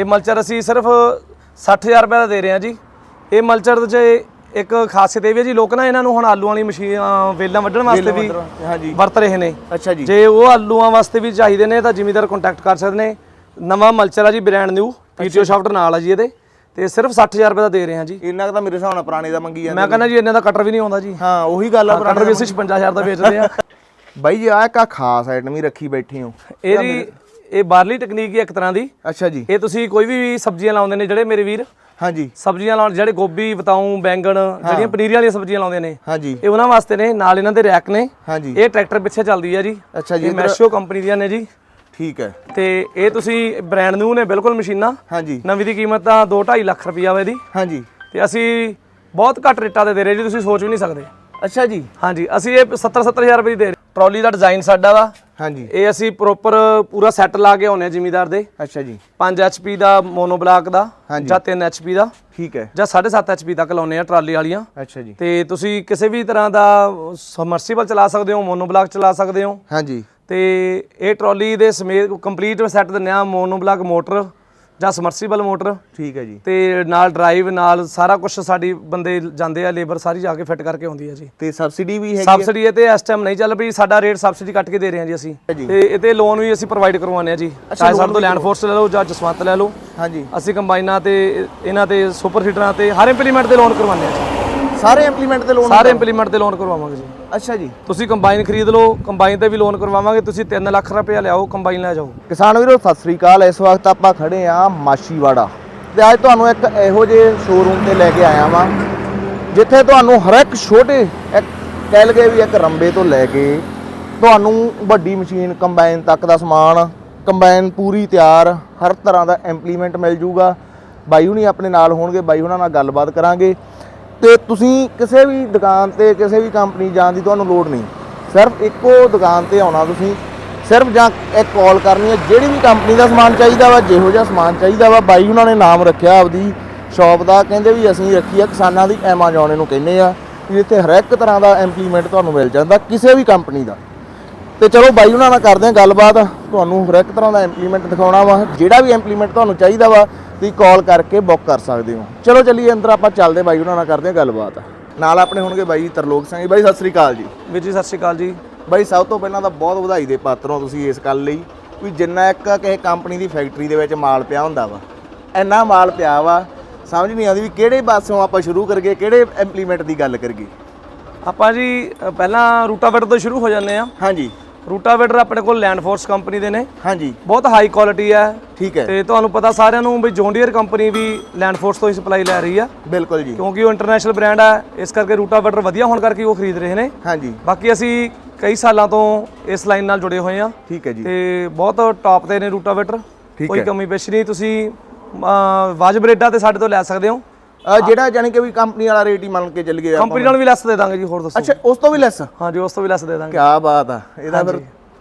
ਇਹ ਮਲਚਰ ਅਸੀਂ ਸਿਰਫ 60000 ਰੁਪਏ ਦਾ ਦੇ ਰਹੇ ਹਾਂ ਜੀ। ਇਹ ਮਲਚਰ 'ਚ ਇੱਕ ਖਾਸੀਅਤ ਇਹ ਵੀ ਹੈ ਜੀ ਲੋਕ ਨਾ ਇਹਨਾਂ ਨੂੰ ਹੁਣ ਆਲੂ ਵਾਲੀ ਮਸ਼ੀਨ ਵੇਲਾਂ ਵੱਢਣ ਵਾਸਤੇ ਵੀ ਵਰਤ ਰਹੇ ਨੇ। ਅੱਛਾ ਜੀ। ਜੇ ਉਹ ਆਲੂਆਂ ਵਾਸਤੇ ਵੀ ਚਾਹੀਦੇ ਨੇ ਤਾਂ ਜ਼ਿਮੀਦਾਰ ਕੰਟੈਕਟ ਕਰ ਸਕਦੇ ਨੇ। ਨਵਾਂ ਮਲਚਰ ਆ ਜੀ ਬ੍ਰਾਂਡ ਨਿਊ ਪੀਟੀਓ ਸ਼ਾਫਟ ਨਾਲ ਆ ਜੀ ਇਹਦੇ। ਤੇ ਸਿਰਫ 60000 ਰੁਪਏ ਦਾ ਦੇ ਰਹੇ ਹਾਂ ਜੀ। ਇੰਨਾ ਕੁ ਤਾਂ ਮੇਰੇ ਹਿਸਾਬ ਨਾਲ ਪੁਰਾਣੇ ਦਾ ਮੰਗੀ ਜਾਂਦੇ ਮੈਂ ਕਹਿੰਦਾ ਜੀ ਇਹਨਾਂ ਦਾ ਕਟਰ ਵੀ ਨਹੀਂ ਆਉਂਦਾ ਜੀ। ਹਾਂ ਉਹੀ ਗੱਲ ਆ ਕਟਰ ਵੀ ਅਸੀਂ 55000 ਦਾ ਵੇਚਦੇ ਆ ਬਾਈ ਜੀ ਆਹ ਇੱਕ ਆਹ ਖਾਸ ਆਈਟਮ ਹੀ ਰੱਖੀ ਬੈਠੇ ਹੋ। ਇਹ ਜੀ ਇਹ ਬਾਹਰਲੀ ਟੈਕਨੀਕ ਹੀ ਇੱਕ ਤਰ੍ਹਾਂ ਦੀ। ਅੱਛਾ ਜੀ। ਇਹ ਤੁਸੀਂ ਕੋਈ ਵੀ ਸਬਜ਼ੀਆਂ ਲਾਉਂਦੇ ਨੇ ਜਿਹੜੇ ਮੇਰੇ ਵੀਰ। ਹਾਂਜੀ। ਸਬਜ਼ੀਆਂ ਲਾਉਣ ਜਿਹੜੇ ਗੋਭੀ ਬਤਾਊ ਬੈਂਗਣ ਜਿਹੜੀਆਂ ਪਨੀਰੀਆਂ ਵਾਲੀਆਂ ਸਬਜ਼ੀਆਂ ਲਾਉਂਦੇ ਨੇ। ਹਾਂਜੀ। ਇਹ ਉਹਨਾਂ ਵਾਸਤੇ ਨੇ ਨਾਲ ਇਹਨਾਂ ਦੇ ਰੈਕ ਨੇ। ਹਾਂਜੀ। ਇਹ ਟਰੈਕਟਰ ਪਿੱਛੇ ਚੱਲਦੀ ਆ ਜੀ। ਅੱਛਾ ਜੀ ਇਹ ਮੈਸ਼ੋ ਕੰਪਨੀ ਦੀਆਂ ਨੇ ਜੀ। ਠੀਕ ਹੈ। ਤੇ ਇਹ ਤੁਸੀਂ ਬ੍ਰਾਂਡ ਨਿਊ ਨੇ ਬਿਲਕੁਲ ਮਸ਼ੀਨਾਂ। ਹਾਂਜੀ। ਨਵੀਂ ਦੀ ਕੀਮਤ ਤਾਂ 2.5 ਲੱਖ ਰੁਪਈਆ ਵਾ ਇਹਦੀ। ਹਾਂਜੀ। ਤੇ ਅਸੀਂ ਬਹੁਤ ਘੱਟ ਰੇਟਾਂ ਤੇ ਦੇ ਰਹੇ ਜੀ ਤੁਸੀਂ ਸੋਚ ਵੀ ਨਹੀਂ ਸਕਦੇ। ਅੱਛਾ ਜੀ। ਹਾਂਜੀ ਅਸੀਂ ਇਹ 70 70000 ਰੁਪਏ ਦੀ ਦੇ ਰਹੇ ਟਰਾਲੀ ਦਾ ਡਿਜ਼ਾਈਨ ਸਾਡਾ ਵਾ। ਹਾਂਜੀ। ਇਹ ਅਸੀਂ ਪ੍ਰੋਪਰ ਪੂਰਾ ਸੈੱਟ ਲਾ ਕੇ ਆਉਨੇ ਜ਼ਿਮੀਦਾਰ ਦੇ। ਅੱਛਾ ਜੀ। 5 HP ਦਾ ਮੋਨੋ ਬਲਾਕ ਦਾ। ਜਾਂ 3 HP ਦਾ। ਠੀਕ ਹੈ। ਜਾਂ 7.5 HP ਤੱਕ ਲਾਉਨੇ ਆ ਟਰਾਲੀ ਵਾਲੀਆਂ। ਅੱਛਾ ਜੀ। ਤੇ ਤੁਸੀਂ ਕਿਸੇ ਵੀ ਤਰ੍ਹਾਂ ਦਾ ਸਮਰਸੀਬਲ ਚਲਾ ਸਕਦੇ ਹੋ ਮੋਨੋ ਬਲਾਕ ਚਲਾ ਸਕਦੇ ਹੋ। ਹਾਂਜੀ। ਤੇ ਇਹ ਟਰਾਲੀ ਦੇ ਸਮੇਤ ਕੰਪਲੀਟ ਸੈੱਟ ਦਿੰਦੇ ਆ ਮੋਨੋ ਬਲਾਕ ਮੋਟਰ ਜਾਂ ਸਮਰਸੀਬਲ ਮੋਟਰ ਠੀਕ ਹੈ ਜੀ। ਤੇ ਨਾਲ ਡਰਾਈਵ ਨਾਲ ਸਾਰਾ ਕੁਝ ਸਾਡੀ ਬੰਦੇ ਜਾਂਦੇ ਆ ਲੇਬਰ ਸਾਰੀ ਜਾ ਕੇ ਫਿੱਟ ਕਰਕੇ ਆਉਂਦੀ ਆ ਜੀ। ਤੇ ਸਬਸਿਡੀ ਵੀ ਹੈਗੀ ਸਬਸਿਡੀ ਇਹ ਤੇ ਇਸ ਟਾਈਮ ਨਹੀਂ ਚੱਲ ਪਈ ਸਾਡਾ ਰੇਟ ਸਬਸਿਡੀ ਕੱਟ ਕੇ ਦੇ ਰਹੇ ਹਾਂ ਜੀ ਅਸੀਂ। ਤੇ ਇਹ ਤੇ ਲੋਨ ਵੀ ਅਸੀਂ ਪ੍ਰੋਵਾਈਡ ਕਰਵਾਉਂਦੇ ਆ ਜੀ। ਚਾਹੇ ਸਾਡੇ ਤੋਂ ਲੈਂਡ ਫੋਰਸ ਲੈ ਲਓ ਜਾਂ ਜਸਵੰਤ ਲੈ ਲਓ। ਹਾਂਜੀ। ਅਸੀਂ ਕੰਬਾਈਨਾਂ ਤੇ ਇਹਨਾਂ ਤੇ ਸੁਪਰ ਹੀਟਰਾਂ ਤੇ ਹਰ ਇੰਪਲੀਮੈਂਟ ਤੇ ਲੋਨ ਕਰਵਾਉਂਦੇ ਆ ਸਾਰੇ ਇੰਪਲੀਮੈਂਟ ਤੇ ਲੋਨ ਸਾਰੇ ਇੰਪਲੀਮੈਂਟ ਤੇ ਲੋਨ ਕਰਵਾਵਾਂਗੇ ਜੀ। ਅੱਛਾ ਜੀ। ਤੁਸੀਂ ਕੰਬਾਈਨ ਖਰੀਦ ਲਓ ਕੰਬਾਈਨ ਤੇ ਵੀ ਲੋਨ ਕਰਵਾਵਾਂਗੇ ਤੁਸੀਂ 3 ਲੱਖ ਰੁਪਏ ਲਿਆਓ ਕੰਬਾਈਨ ਲੈ ਜਾਓ। ਕਿਸਾਨ ਵੀਰੋ ਸਤਿ ਸ੍ਰੀ ਅਕਾਲ। ਇਸ ਵਕਤ ਆਪਾਂ ਖੜੇ ਆ ਮਾਸ਼ੀਵਾੜਾ ਤੇ ਅੱਜ ਤੁਹਾਨੂੰ ਇੱਕ ਇਹੋ ਜਿਹੇ ਸ਼ੋਰੂਮ ਤੇ ਲੈ ਕੇ ਆਇਆ ਵਾਂ ਜਿੱਥੇ ਤੁਹਾਨੂੰ ਹਰ ਇੱਕ ਛੋਟੇ ਇੱਕ ਕਹਿ ਲਗੇ ਵੀ ਇੱਕ ਰੰਬੇ ਤੋਂ ਲੈ ਕੇ ਤੁਹਾਨੂੰ ਵੱਡੀ ਮਸ਼ੀਨ ਕੰਬਾਈਨ ਤੱਕ ਦਾ ਸਮਾਨ ਕੰਬਾਈਨ ਪੂਰੀ ਤਿਆਰ ਹਰ ਤਰ੍ਹਾਂ ਦਾ ਇੰਪਲੀਮੈਂਟ ਮਿਲ ਜੂਗਾ। ਬਾਈ ਹੁਣੀ ਆਪਣੇ ਨਾਲ ਹੋਣਗੇ ਬਾਈ ਉਹਨਾਂ ਨਾਲ ਗੱਲਬਾਤ ਕਰਾਂਗੇ। ਤੇ ਤੁਸੀਂ ਕਿਸੇ ਵੀ ਦੁਕਾਨ ਤੇ, ਕਿਸੇ ਵੀ ਕੰਪਨੀ ਜਾਣ ਦੀ ਤੁਹਾਨੂੰ ਲੋੜ ਨਹੀਂ। ਸਿਰਫ ਇੱਕੋ ਦੁਕਾਨ ਤੇ ਆਉਣਾ ਤੁਸੀਂ। ਸਿਰਫ ਜਾਂ ਇੱਕ ਕਾਲ ਕਰਨੀ ਹੈ, ਜਿਹੜੀ ਵੀ ਕੰਪਨੀ ਦਾ ਸਮਾਨ ਚਾਹੀਦਾ ਵਾ, ਜਿਹੋ ਜਿਹਾ ਸਮਾਨ ਚਾਹੀਦਾ ਵਾ। ਬਾਈ ਉਹਨਾਂ ਨੇ ਨਾਮ ਰੱਖਿਆ ਆਪਦੀ ਸ਼ਾਪ ਦਾ, ਕਹਿੰਦੇ ਵੀ ਅਸੀਂ ਰੱਖੀ ਆ ਕਿਸਾਨਾਂ ਦੀ, ਐਮਾਜ਼ੋਨ ਇਹਨੂੰ ਕਹਿੰਦੇ ਆ ਵੀ ਇੱਥੇ ਹਰ ਇੱਕ ਤਰ੍ਹਾਂ ਦਾ ਇੰਪਲੀਮੈਂਟ ਤੁਹਾਨੂੰ ਮਿਲ ਜਾਂਦਾ, ਕਿਸੇ ਵੀ ਕੰਪਨੀ ਦਾ। ਤੇ ਚਲੋ ਬਾਈ ਉਹਨਾਂ ਨਾਲ ਕਰਦੇ ਹਾਂ ਗੱਲਬਾਤ। ਤੁਹਾਨੂੰ ਹਰ ਇੱਕ ਤਰ੍ਹਾਂ ਦਾ ਇੰਪਲੀਮੈਂਟ ਦਿਖਾਉਣਾ ਵਾ। ਜਿਹੜਾ ਵੀ ਇੰਪਲੀਮੈਂਟ ਤੁਹਾਨੂੰ ਚਾਹੀਦਾ ਵਾ ਤੁਸੀਂ ਕਾਲ ਕਰਕੇ ਬੁੱਕ ਕਰ ਸਕਦੇ ਹੋ। ਚਲੋ ਚੱਲੀਏ ਅੰਦਰ ਆਪਾਂ ਚੱਲਦੇ ਬਾਈ ਉਹਨਾਂ ਨਾਲ ਕਰਦੇ ਹਾਂ ਗੱਲਬਾਤ। ਨਾਲ ਆਪਣੇ ਹੋਣਗੇ ਬਾਈ ਤਰਲੋਕ ਸਿੰਘ ਜੀ। ਬਾਈ ਸਤਿ ਸ੍ਰੀ ਅਕਾਲ ਜੀ। ਵੀਰ ਜੀ ਸਤਿ ਸ਼੍ਰੀ ਅਕਾਲ ਜੀ। ਬਾਈ ਸਭ ਤੋਂ ਪਹਿਲਾਂ ਤਾਂ ਬਹੁਤ ਵਧਾਈ ਦੇ ਪਾਤਰ ਹੋ ਤੁਸੀਂ ਇਸ ਗੱਲ ਲਈ ਵੀ ਜਿੰਨਾ ਇੱਕ ਕਿਸੇ ਕੰਪਨੀ ਦੀ ਫੈਕਟਰੀ ਦੇ ਵਿੱਚ ਮਾਲ ਪਿਆ ਹੁੰਦਾ ਵਾ ਇੰਨਾ ਮਾਲ ਪਿਆ ਵਾ। ਸਮਝ ਨਹੀਂ ਆਉਂਦੀ ਵੀ ਕਿਹੜੇ ਪਾਸਿਓਂ ਆਪਾਂ ਸ਼ੁਰੂ ਕਰਗੇ ਕਿਹੜੇ ਇੰਪਲੀਮੈਂਟ ਦੀ ਗੱਲ ਕਰਗੇ ਆਪਾਂ ਜੀ ਪਹਿਲਾਂ ਰੂਟਾਵੇਟਰ ਤੋਂ ਸ਼ੁਰੂ ਹੋ ਜਾਂਦੇ ਆ ਹਾਂਜੀ। ਰੂਟਾਵੇਟਰ ਆਪਣੇ ਕੋਲ ਲੈਂਡ ਫੋਰਸ ਕੰਪਨੀ ਦੇ ਨੇ। ਹਾਂਜੀ। ਬਹੁਤ ਹਾਈ ਕੁਆਲਿਟੀ ਹੈ। ਠੀਕ ਹੈ। ਤੇ ਤੁਹਾਨੂੰ ਪਤਾ ਸਾਰਿਆਂ ਨੂੰ ਵੀ ਜੌਂਡੀਅਰ ਕੰਪਨੀ ਵੀ ਲੈਂਡ ਫੋਰਸ ਤੋਂ ਹੀ ਸਪਲਾਈ ਲੈ ਰਹੀ ਆ। ਬਿਲਕੁਲ ਜੀ। ਕਿਉਂਕਿ ਉਹ ਇੰਟਰਨੈਸ਼ਨਲ ਬ੍ਰਾਂਡ ਹੈ ਇਸ ਕਰਕੇ ਰੂਟਾਵੇਟਰ ਵਧੀਆ ਹੋਣ ਕਰਕੇ ਉਹ ਖਰੀਦ ਰਹੇ ਨੇ। ਹਾਂਜੀ। ਬਾਕੀ ਅਸੀਂ ਕਈ ਸਾਲਾਂ ਤੋਂ ਇਸ ਲਾਈਨ ਨਾਲ ਜੁੜੇ ਹੋਏ ਆ। ਠੀਕ ਹੈ ਜੀ। ਤੇ ਬਹੁਤ ਟੌਪ ਤੇ ਨੇ ਰੂਟਾਵੇਟਰ। ਕੋਈ। ਕਮੀ ਪੇਸ਼ ਨਹੀਂ ਤੁਸੀਂ ਵਾਜਬ ਰੇਟਾਂ ਤੇ ਸਾਡੇ ਤੋਂ ਲੈ ਸਕਦੇ ਹੋ। ਜਿਹੜਾ ਜਾਨੀ ਕਿ ਵੀ ਕੰਪਨੀ ਵਾਲਾ ਰੇਟ ਹੀ ਮੰਨ ਕੇ ਚੱਲ ਗਏ ਆਪਾਂ ਕੰਪਨੀ ਨਾਲ ਵੀ ਲੈਸ ਦੇ ਦਾਂਗੇ ਜੀ ਹੋਰ ਦੱਸੋ। ਅੱਛਾ ਉਸ ਤੋਂ ਵੀ ਲੈਸ ਹਾਂਜੀ ਉਸ ਤੋਂ ਵੀ ਲੈਸ ਦੇ ਦਾਂਗੇ। ਕੀ ਬਾਤ ਆ। ਇਹਦਾ ਫਿਰ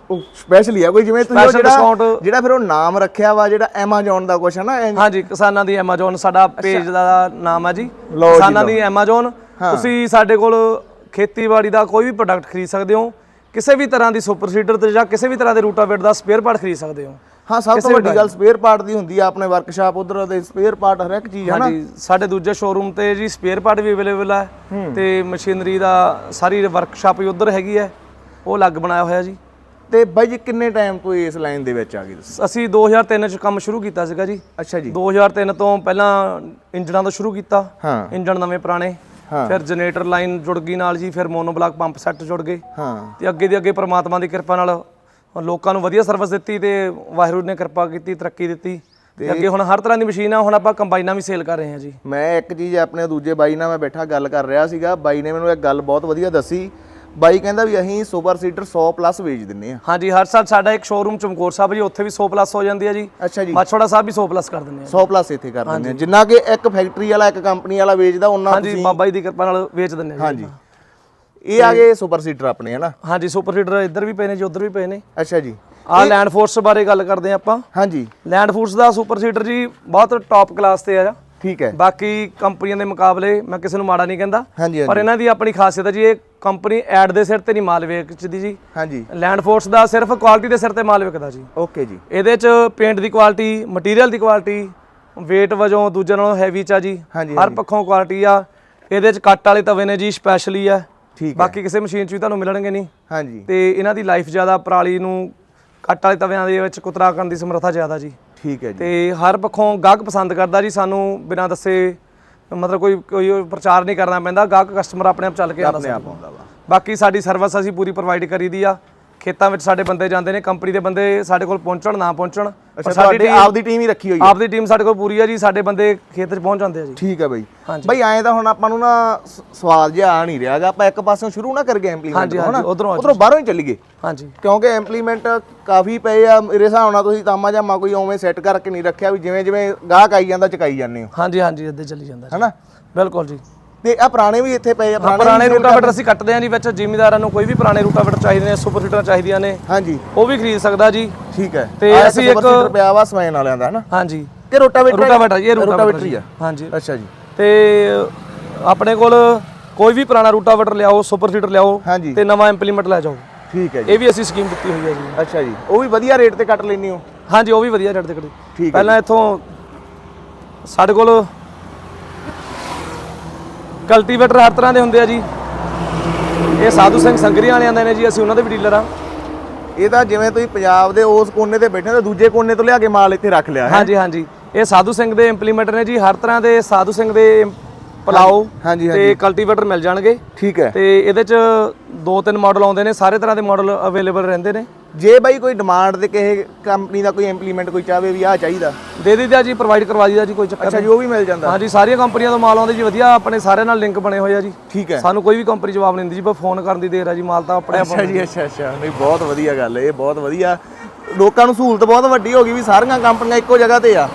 ਉਹ ਸਪੈਸ਼ਲੀ ਆ ਕੋਈ ਜਿਵੇਂ ਤੁਸੀਂ ਜਿਹੜਾ ਜਿਹੜਾ ਫਿਰ ਉਹ ਨਾਮ ਰੱਖਿਆ ਵਾ ਜਿਹੜਾ ਐਮਾਜ਼ੋਨ ਦਾ ਕੁਛ ਹੈ ਨਾ ਹਾਂਜੀ ਕਿਸਾਨਾਂ ਦੀ ਐਮਾਜ਼ੋਨ ਸਾਡਾ ਪੇਜ ਦਾ ਨਾਮ ਹੈ ਜੀ। ਕਿਸਾਨਾਂ ਦੀ ਐਮਾਜ਼ੋਨ ਤੁਸੀਂ ਸਾਡੇ ਕੋਲ ਖੇਤੀਬਾੜੀ ਦਾ ਕੋਈ ਵੀ ਪ੍ਰੋਡਕਟ ਖਰੀਦ ਸਕਦੇ ਹੋ। ਕਿਸੇ ਵੀ ਤਰ੍ਹਾਂ ਦੀ ਸੁਪਰ ਸੀਡਰ ਤੇ ਜਾਂ ਕਿਸੇ ਵੀ ਤਰ੍ਹਾਂ ਦੇ ਰੂਟਾਵੇਟਰ ਦਾ ਸਪੇਅਰ ਪਾਰਟ ਖਰੀਦ ਸਕਦੇ ਹੋ। ਹਾਂ ਸਭ ਤੋਂ ਵੱਡੀ ਗੱਲ ਸਪੇਅਰ ਪਾਰਟ ਦੀ ਹੁੰਦੀ ਆ ਆਪਣੇ ਵਰਕਸ਼ਾਪ ਉਧਰ ਦੇ ਸਪੇਅਰ ਪਾਰਟ ਹਰ ਇੱਕ ਚੀਜ਼ ਹੈ ਨਾ? ਹਾਂਜੀ ਸਾਡੇ ਦੂਜੇ ਸ਼ੋਰੂਮ ਤੇ ਜੀ ਸਪੇਅਰ ਪਾਰਟ ਵੀ ਅਵੇਲੇਬਲ ਹੈ। ਤੇ ਮਸ਼ੀਨਰੀ ਦਾ ਸਾਰੀ ਵਰਕਸ਼ਾਪ ਵੀ ਉਧਰ ਹੈਗੀ ਹੈ ਉਹ ਅਲੱਗ ਬਣਾਇਆ ਹੋਇਆ ਜੀ। ਤੇ ਬਾਈ ਜੀ ਕਿੰਨੇ ਟਾਈਮ ਤੋਂ ਇਸ ਲਾਈਨ ਦੇ ਵਿੱਚ ਆ ਗਏ ਤੁਸੀਂ? ਅਸੀਂ 2003 ਚ ਕੰਮ ਸ਼ੁਰੂ ਕੀਤਾ ਸੀਗਾ ਜੀ। ਅੱਛਾ ਜੀ। 2003 ਤੋਂ ਪਹਿਲਾਂ ਇੰਜਣਾਂ ਤੋਂ ਸ਼ੁਰੂ ਕੀਤਾ। ਹਾਂ। ਇੰਜਣ ਨਵੇਂ ਪੁਰਾਣੇ। ਹਾਂ। ਫਿਰ ਜਨਰੇਟਰ ਲਾਈਨ ਜੁੜ ਗਈ ਨਾਲ ਜੀ ਫਿਰ ਮੋਨੋ ਬਲਾਕ ਪੰਪ ਸੈੱਟ ਜੁੜ ਗਏ। ਹਾਂ। ਤੇ ਅੱਗੇ ਦੀ ਅੱਗੇ ਪ੍ਰਮਾਤਮਾ ਦੀ ਕਿਰਪਾ ਨਾਲ ਲੋਕਾਂ ਨੂੰ ਵਧੀਆ ਸਰਵਿਸ ਦਿੱਤੀ ਤੇ ਵਾਹਿਗੁਰੂ ਨੇ ਕਿਰਪਾ ਕੀਤੀ ਤਰੱਕੀ ਦਿੱਤੀ। ਤੇ ਅੱਗੇ ਹੁਣ ਹਰ ਤਰ੍ਹਾਂ ਦੀ ਮਸ਼ੀਨ ਆ ਹੁਣ ਆਪਾਂ ਕੰਬਾਈਨਾਂ ਵੀ ਸੇਲ ਕਰ ਰਹੇ ਹਾਂ ਜੀ। ਮੈਂ ਇੱਕ ਚੀਜ਼ ਆਪਣੇ ਦੂਜੇ ਬਾਈ ਨਾਲ ਮੈਂ ਬੈਠਾ ਗੱਲ ਕਰ ਰਿਹਾ ਸੀਗਾ ਬਾਈ ਨੇ ਮੈਨੂੰ ਇੱਕ ਗੱਲ ਬਹੁਤ ਵਧੀਆ ਦੱਸੀ। ਬਾਈ ਕਹਿੰਦਾ ਵੀ ਅਸੀਂ ਸੁਪਰ ਸੀਡਰ 100 ਪਲੱਸ ਵੇਚ ਦਿੰਨੇ ਆ। ਹਾਂਜੀ ਹਰ ਸਾਲ ਸਾਡਾ ਇੱਕ ਸ਼ੋਰੂਮ ਚਮਕੌਰ ਸਾਹਿਬ ਜੀ ਉੱਥੇ ਵੀ 100 ਪਲੱਸ ਹੋ ਜਾਂਦੀ ਹੈ ਜੀ। ਅੱਛਾ ਜੀ। ਮਾਛੋੜਾ ਸਾਹਿਬ ਵੀ 100 ਪਲੱਸ ਕਰ ਦਿੰਦੇ ਆ 100 ਪਲੱਸ ਇੱਥੇ ਕਰ ਦਿੰਦੇ ਆ। ਜਿੰਨਾ ਕਿ ਇੱਕ ਫੈਕਟਰੀ ਵਾਲਾ ਇੱਕ ਕੰਪਨੀ ਵਾਲਾ ਵੇਚਦਾ ਉਹਨਾਂ ਹਾਂਜੀ ਬਾਬਾ ਜੀ ਦੀ ਕਿਰਪਾ ਨਾਲ ਵੇਚ ਦਿੰਦੇ ਆ ਹਾਂਜੀ। ਇਹ ਆ ਗਏ ਸੁਪਰ ਸੀਡਰ ਆਪਣੇ ਹਨਾ? ਹਾਂਜੀ ਸੁਪਰ ਸੀਡਰ ਇੱਧਰ ਵੀ ਪਏ ਨੇ ਜੀ ਉੱਧਰ ਵੀ ਪਏ ਨੇ। ਅੱਛਾ ਜੀ। ਆਹ ਲੈਂਡ ਫੋਰਸ ਬਾਰੇ ਗੱਲ ਕਰਦੇ ਆ ਆਪਾਂ। ਹਾਂਜੀ। ਲੈਂਡ ਫੋਰਸ ਦਾ ਸੁਪਰ ਸੀਡਰ ਜੀ ਬਹੁਤ ਟੌਪ ਕਲਾਸ ਤੇ ਆ। ਠੀਕ ਹੈ। ਬਾਕੀ ਕੰਪਨੀਆਂ ਦੇ ਮੁਕਾਬਲੇ ਮੈਂ ਕਿਸੇ ਨੂੰ ਮਾੜਾ ਨਹੀਂ ਕਹਿੰਦਾ। ਪਰ ਇਹਨਾਂ ਦੀ ਆਪਣੀ ਖਾਸੀਅਤ ਹੈ ਜੀ ਇਹ ਕੰਪਨੀ ਐਡ ਦੇ ਸਿਰ ਤੇ ਨਹੀਂ ਮਾਲ ਵੇਚਦੀ ਜੀ। ਹਾਂਜੀ। ਲੈਂਡ ਫੋਰਸ ਦਾ ਸਿਰਫ ਕੁਆਲਿਟੀ ਦੇ ਸਿਰ ਤੇ ਮਾਲ ਵਿਕਦਾ ਜੀ। ਓਕੇ ਜੀ। ਇਹਦੇ ਚ ਪੇਂਟ ਦੀ ਕੁਆਲਿਟੀ ਮਟੀਰੀਅਲ ਦੀ ਕੁਆਲਿਟੀ weight ਵਜੋਂ ਦੂਜੇ ਨਾਲੋਂ ਹੈਵੀ ਚ ਆ ਜੀ। ਹਰ ਪੱਖੋਂ ਕੁਆਲਿਟੀ ਆ। ਇਹਦੇ ਚ ਕੱਟ ਵਾਲੇ ਤਵੇ ਨੇ ਜੀ ਸਪੈਸ਼ਲੀ ਆ। ਠੀਕ ਹੈ। ਬਾਕੀ ਕਿਸੇ ਮਸ਼ੀਨ ਚ ਵੀ ਤੁਹਾਨੂੰ ਮਿਲਣਗੇ ਨਹੀਂ। ਹਾਂਜੀ। ਤੇ ਇਹਨਾਂ ਦੀ ਲਾਈਫ ਜ਼ਿਆਦਾ ਪਰਾਲੀ ਨੂੰ ਕੱਟ ਵਾਲੇ ਤਵਿਆਂ ਦੇ ਵਿੱਚ ਕੁਤਰਾ ਕਰਨ ਦੀ ਸਮਰੱਥਾ ਜ਼ਿਆਦਾ ਜੀ। ਠੀਕ ਹੈ ਜੀ। ਤੇ ਹਰ ਪੱਖੋਂ ਗਾਹਕ ਪਸੰਦ ਕਰਦਾ ਜੀ ਸਾਨੂੰ ਬਿਨਾਂ ਦੱਸੇ ਮਤਲਬ ਕੋਈ ਕੋਈ ਪ੍ਰਚਾਰ ਨਹੀਂ ਕਰਨਾ ਪੈਂਦਾ। ਗਾਹਕ ਕਸਟਮਰ ਆਪਣੇ ਆਪ ਚੱਲ ਕੇ ਆਉਂਦਾ ਆਪਣੇ ਆਪ। ਆਉਂਦਾ ਵਾ। ਬਾਕੀ ਸਾਡੀ ਸਰਵਿਸ ਅਸੀਂ ਪੂਰੀ ਪ੍ਰੋਵਾਈਡ ਕਰੀਦੀ ਆ। ਖੇਤਾਂ ਵਿੱਚ ਸਾਡੇ ਬੰਦੇ ਜਾਂਦੇ ਨੇ ਕੰਪਨੀ ਦੇ ਬੰਦੇ ਸਾਡੇ ਕੋਲ ਪਹੁੰਚਣ ਨਾ ਪਹੁੰਚਣ ਅੱਛਾ ਸਾਡੀ ਤੁਹਾਡੀ ਆਪਦੀ ਟੀਮ ਹੀ ਰੱਖੀ ਹੋਈ ਹੈ? ਆਪਦੀ ਟੀਮ ਸਾਡੇ ਕੋਲ ਪੂਰੀ ਆ ਜੀ ਸਾਡੇ ਬੰਦੇ ਖੇਤ 'ਚ ਪਹੁੰਚ ਜਾਂਦੇ ਆ ਜੀ। ਠੀਕ ਹੈ ਬਈ। ਹਾਂਜੀ। ਬਈ ਐਂ ਤਾਂ ਹੁਣ ਆਪਾਂ ਨੂੰ ਨਾ ਸ- ਸਵਾਦ ਜਿਹਾ ਆ ਨਹੀਂ ਰਿਹਾਗਾ ਆਪਾਂ ਇੱਕ ਪਾਸੋਂ ਸ਼ੁਰੂ ਨਾ ਕਰਗੇ ਇੰਪਲੀਮੈਂਟ ਹਾਂਜੀ, ਹਾਂਜੀ, ਉੱਧਰੋਂ ਆ ਉਧਰੋਂ ਬਾਹਰੋਂ ਹੀ ਚੱਲੀਏ। ਹਾਂਜੀ। ਕਿਉਂਕਿ ਇੰਪਲੀਮੈਂਟ ਕਾਫੀ ਪਏ ਆ ਮੇਰੇ ਹਿਸਾਬ ਨਾਲ ਤੁਸੀਂ ਤਾਮਾ ਜਾਮਾ ਕੋਈ ਉਵੇਂ ਸੈੱਟ ਕਰਕੇ ਨਹੀਂ ਰੱਖਿਆ ਵੀ ਜਿਵੇਂ ਜਿਵੇਂ ਗਾਹਕ ਆਈ ਜਾਂਦਾ ਚਕਾਈ ਜਾਂਦੇ ਹੋ। ਹਾਂਜੀ ਹਾਂਜੀ ਇੱਦਾਂ ਚੱਲੀ ਜਾਂਦਾ ਜੀ। ਹਨਾ? ਬਿਲਕੁਲ ਜੀ। ਤੇ ਆ ਪੁਰਾਣੇ ਵੀ ਇੱਥੇ ਪਏ ਆ ਪੁਰਾਣੇ ਰੂਟਾਵੇਟਰ ਅਸੀਂ ਕੱਟਦੇ ਆ ਜੀ ਵਿੱਚ ਜ਼ਿਮੀਦਾਰਾਂ ਨੂੰ ਕੋਈ ਵੀ ਪੁਰਾਣੇ ਰੂਟਾਵੇਟਰ ਚਾਹੀਦੇ ਨੇ ਸੁਪਰ ਹੀਟਰ ਚਾਹੀਦੀਆਂ ਨੇ ਹਾਂਜੀ। ਉਹ ਵੀ ਖਰੀਦ ਸਕਦਾ ਜੀ। ਠੀਕ ਹੈ। ਤੇ ਅਸੀਂ ਇੱਕ- seater ਪਿਆ ਵਾ ਸਮੈਨ ਵਾਲਿਆਂ ਦਾ ਹਨਾ? ਹਾਂਜੀ। ਕਿ ਰੋਟਾਵੇਟਰ ਰੂਟਾਵੇਟਰ ਇਹ ਰੂਟਾਵੇਟਰ ਹੀ ਆ। ਹਾਂਜੀ। ਅੱਛਾ ਜੀ। ਤੇ ਆਪਣੇ ਕੋਲ ਕੋਈ ਵੀ ਪੁਰਾਣਾ ਰੂਟਾਵੇਟਰ ਲਿਆਓ ਸੁਪਰ ਸੀਡਰ ਲਿਆਓ ਤੇ ਨਵਾਂ ਇੰਪਲੀਮੈਂਟ ਲੈ ਜਾਓ। ਠੀਕ ਹੈ ਜੀ। ਇਹ ਵੀ ਅਸੀਂ ਸਕੀਮ ਦਿੱਤੀ ਹੋਈ ਹੈ ਜੀ। ਅੱਛਾ ਜੀ। ਉਹ ਵੀ ਵਧੀਆ ਰੇਟ ਤੇ ਕੱਟ ਲੈਣੀ ਹੋ? ਹਾਂਜੀ ਉਹ ਵੀ ਵਧੀਆ ਰੇਟ ਤੇ ਕਰੀ ਠੀਕ ਹੈ ਪਹਿਲਾਂ ਇੱਥੋਂ ਸਾਡੇ ਕੋਲ ਕਲਟੀਵੇਟਰ ਹਰ ਤਰ੍ਹਾਂ ਦੇ ਹੁੰਦੇ ਆ ਜੀ। ਇਹ ਸਾਧੂ ਸਿੰਘ ਸੰਗਰੀਆਂ ਵਾਲਿਆਂ ਦੇ ਨੇ ਜੀ ਅਸੀਂ ਉਹਨਾਂ ਦੇ ਵੀ ਡੀਲਰ ਆ। ਇਹ ਤਾਂ ਜਿਵੇਂ ਤੁਸੀਂ ਪੰਜਾਬ ਦੇ ਉਸ ਕੋਨੇ ਤੇ ਬੈਠੇ ਤੇ ਦੂਜੇ ਕੋਨੇ ਤੋਂ ਲਿਆ ਕੇ ਮਾਲ ਇੱਥੇ ਰੱਖ ਲਿਆ ਹੈ? ਹਾਂਜੀ ਹਾਂਜੀ। ਇਹ ਸਾਧੂ ਸਿੰਘ ਦੇ ਇੰਪਲੀਮੈਂਟਰ ਨੇ ਜੀ ਹਰ ਤਰ੍ਹਾਂ ਦੇ ਸਾਧੂ ਸਿੰਘ ਦੇ ਪਲਾਓ ਹਾਂਜੀ ਤੇ ਕਲਟੀਵੇਟਰ ਮਿਲ ਜਾਣਗੇ। ਠੀਕ ਹੈ। ਤੇ ਇਹਦੇ ਚ ਦੋ ਤਿੰਨ ਮਾਡਲ ਆਉਂਦੇ ਨੇ ਸਾਰੇ ਤਰ੍ਹਾਂ ਦੇ ਮਾਡਲ ਅਵੇਲੇਬਲ ਰਹਿੰਦੇ ਨੇ। ਜੇ ਬਾਈ ਕੋਈ ਡਿਮਾਂਡ ਤੇ ਕਿਸੇ ਕੰਪਨੀ ਦਾ ਕੋਈ ਇੰਪਲੀਮੈਂਟ ਕੋਈ ਚਾਹਵੇ ਵੀ ਆਹ ਚਾਹੀਦਾ। ਦੇ ਦਿੱਤਾ ਜੀ ਪ੍ਰੋਵਾਈਡ ਕਰਵਾ ਦਿੱਤਾ ਜੀ ਕੋਈ ਚੱਕਰ ਅੱਛਾ ਜੀ ਉਹ ਵੀ ਮਿਲ ਜਾਂਦਾ। ਹਾਂਜੀ ਸਾਰੀਆਂ ਕੰਪਨੀਆਂ ਤੋਂ ਮਾਲ ਆਉਂਦੇ ਜੀ ਵਧੀਆ ਆਪਣੇ ਸਾਰਿਆਂ ਨਾਲ ਲਿੰਕ ਬਣੇ ਹੋਏ ਆ ਜੀ। ਠੀਕ ਹੈ। ਸਾਨੂੰ ਕੋਈ ਵੀ ਕੰਪਨੀ ਜਵਾਬ ਨਹੀਂ ਦਿੰਦੀ ਜੀ ਬਸ ਫੋਨ ਕਰਨ ਦੀ ਦੇਰ ਆ ਜੀ ਮਾਲ ਤਾਂ ਆਪਣੇ ਆਪ ਅੱਛਾ ਜੀ। ਅੱਛਾ ਅੱਛਾ। ਨਹੀਂ ਬਹੁਤ ਵਧੀਆ ਗੱਲ ਹੈ ਇਹ ਬਹੁਤ ਵਧੀਆ। ਲੋਕਾਂ ਨੂੰ ਸਹੂਲਤ ਬਹੁਤ ਵੱਡੀ ਹੋ ਗਈ ਵੀ ਸਾਰੀਆਂ ਕੰਪਨੀਆਂ ਇੱਕੋ ਜਗ੍ਹਾ ਤੇ ਆ।